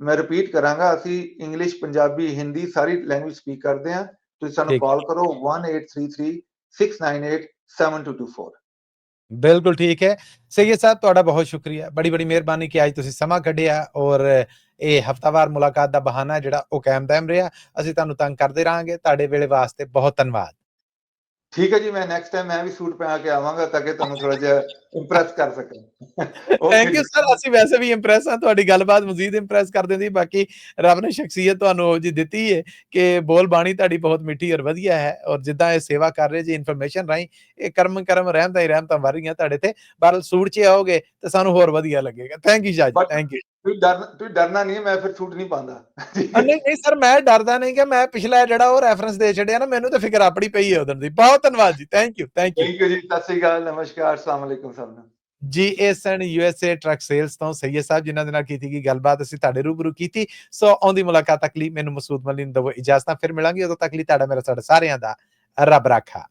ਮੈਂ ਰਿਪੀਟ ਕਰਾਂਗਾ ਅਸੀਂ ਇੰਗਲਿਸ਼ ਪੰਜਾਬੀ ਹਿੰਦੀ ਸਾਰੀ ਲੈਂਗੁਏਜ ਸਪੀਕ ਕਰਦੇ ਹਾਂ। ਤੁਸੀਂ ਸਾਨੂੰ। ਕਾਲ ਕਰੋ 1833-698-7224 ਬਿਲਕੁਲ ਠੀਕ ਹੈ। ਸਈਦ ਸਾਹਿਬ, ਤੁਹਾਡਾ ਬਹੁਤ ਸ਼ੁਕਰੀਆ। ਬੜੀ ਬੜੀ ਮਿਹਰਬਾਨੀ ਕਿ ਅੱਜ ਤੁਸੀਂ ਸਮਾਂ ਕੱਢਿਆ ਔਰ ਇਹ ਹਫਤਾਵਾਰ ਮੁਲਾਕਾਤ ਦਾ ਬਹਾਨਾ ਜਿਹੜਾ ਉਹ ਕਾਇਮ ਦਮ ਰਿਹਾ। ਅਸੀਂ ਤੁਹਾਨੂੰ ਤੰਗ ਕਰਦੇ ਰਾਂਗੇ ਤੁਹਾਡੇ ਵੇਲੇ ਵਾਸਤੇ ਬਹੁਤ ਧੰਨਵਾਦ। ਠੀਕ ਹੈ ਜੀ, ਮੈਂ ਨੈਕਸਟ ਟਾਈਮ ਮੈਂ ਵੀ ਸੂਟ ਪਹਿਨਾ ਕੇ ਆਵਾਂਗਾ ਤਾਂ ਕਿ ਤੁਹਾਨੂੰ ਥੋੜਾ ਜਿਹਾ ਇੰਪ੍ਰੈਸ ਕਰ ਸਕਾਂ। ਥੈਂਕ ਯੂ ਸਰ ਅਸੀਂ ਵੈਸੇ ਵੀ ਇੰਪ੍ਰੈਸ ਹਾਂ। ਤੁਹਾਡੀ ਗੱਲਬਾਤ ਮਜ਼ੀਦ ਇੰਪ੍ਰੈਸ ਕਰ ਦਿੰਦੀ ਬਾਕੀ ਰੱਬ ਨੇ ਸ਼ਖਸੀਅਤ ਤੁਹਾਨੂੰ ਉਹ ਜੀ ਦਿੱਤੀ ਹੈ ਕਿ ਬੋਲ ਬਾਣੀ ਤੁਹਾਡੀ ਬਹੁਤ ਮਿੱਠੀ ਔਰ ਵਧੀਆ ਹੈ ਔਰ ਜਿੱਦਾਂ ਇਹ ਸੇਵਾ ਕਰ ਰਹੇ ਜੀ ਇਨਫੋਰਮੇਸ਼ਨ ਰਾਹੀਂ ਇਹ ਕਰਮ ਕਰਮ ਰਹਿਮਤਾਂ ਹੀ ਰਹਿਮਤਾਂ ਵਰ ਰਹੀਆਂ ਤੁਹਾਡੇ ਤੇ। ਪਰ ਸੂਟ 'ਚ ਆਓਗੇ ਤੇ ਸਾਨੂੰ ਹੋਰ ਵਧੀਆ ਲੱਗੇਗਾ। ਥੈਂਕ ਯੂ ਜੀ ਥੈਂਕ ਯੂ ਤੂੰ ਡਰ ਤੂੰ ਡਰਨਾ ਨਹੀਂ ਹੈ, ਮੈਂ ਫਿਰ ਛੂਟ ਨਹੀਂ ਪਾਉਂਦਾ। ਨਹੀਂ ਨਹੀਂ ਸਰ ਮੈਂ ਡਰਦਾ ਨਹੀਂ ਕਿ ਮੈਂ ਪਿਛਲਾ ਜਿਹੜਾ ਉਹ ਰੈਫਰੈਂਸ ਦੇ ਛੱਡਿਆ ਨਾ ਮੈਨੂੰ ਤਾਂ ਫਿਕਰ ਆਪਣੀ ਪਈ ਹੈ ਉਧਰ ਦੀ। ਬਹੁਤ ਧੰਨਵਾਦ ਜੀ। Thank you thank you thank you ਜੀ। ਸਤਿ ਸ਼੍ਰੀ ਅਕਾਲ। ਨਮਸਕਾਰ। ਅਸਲਾਮ ਅਲੈਕੁਮ ਸਭ ਨੂੰ ਜੀਐਸਐਨ ਯੂਐਸਏ ਟਰੱਕ ਸੇਲਸ ਤੋਂ ਸਈਦ ਸਾਹਿਬ ਜਿਨ੍ਹਾਂ ਦੇ ਨਾਲ ਕੀਤੀ ਗਈ ਗੱਲਬਾਤ, ਅਸੀਂ ਤੁਹਾਡੇ ਰੂਬਰੂ ਕੀਤੀ। ਸੋ ਆਉਂਦੀ ਮੁਲਾਕਾਤ ਤੱਕ ਲਈ ਮੈਨੂੰ ਮਸੂਦ ਮਲਿਨ ਦਵੋ ਇਜਾਜ਼ਤਾਂ। ਫਿਰ ਮਿਲਾਂਗੇ ਉਦੋਂ ਤੱਕ ਲਈ ਤੁਹਾਡਾ, ਮੇਰਾ ਸਾਡਾ ਸਾਰਿਆਂ ਦਾ ਰੱਬ ਰਾਖਾ।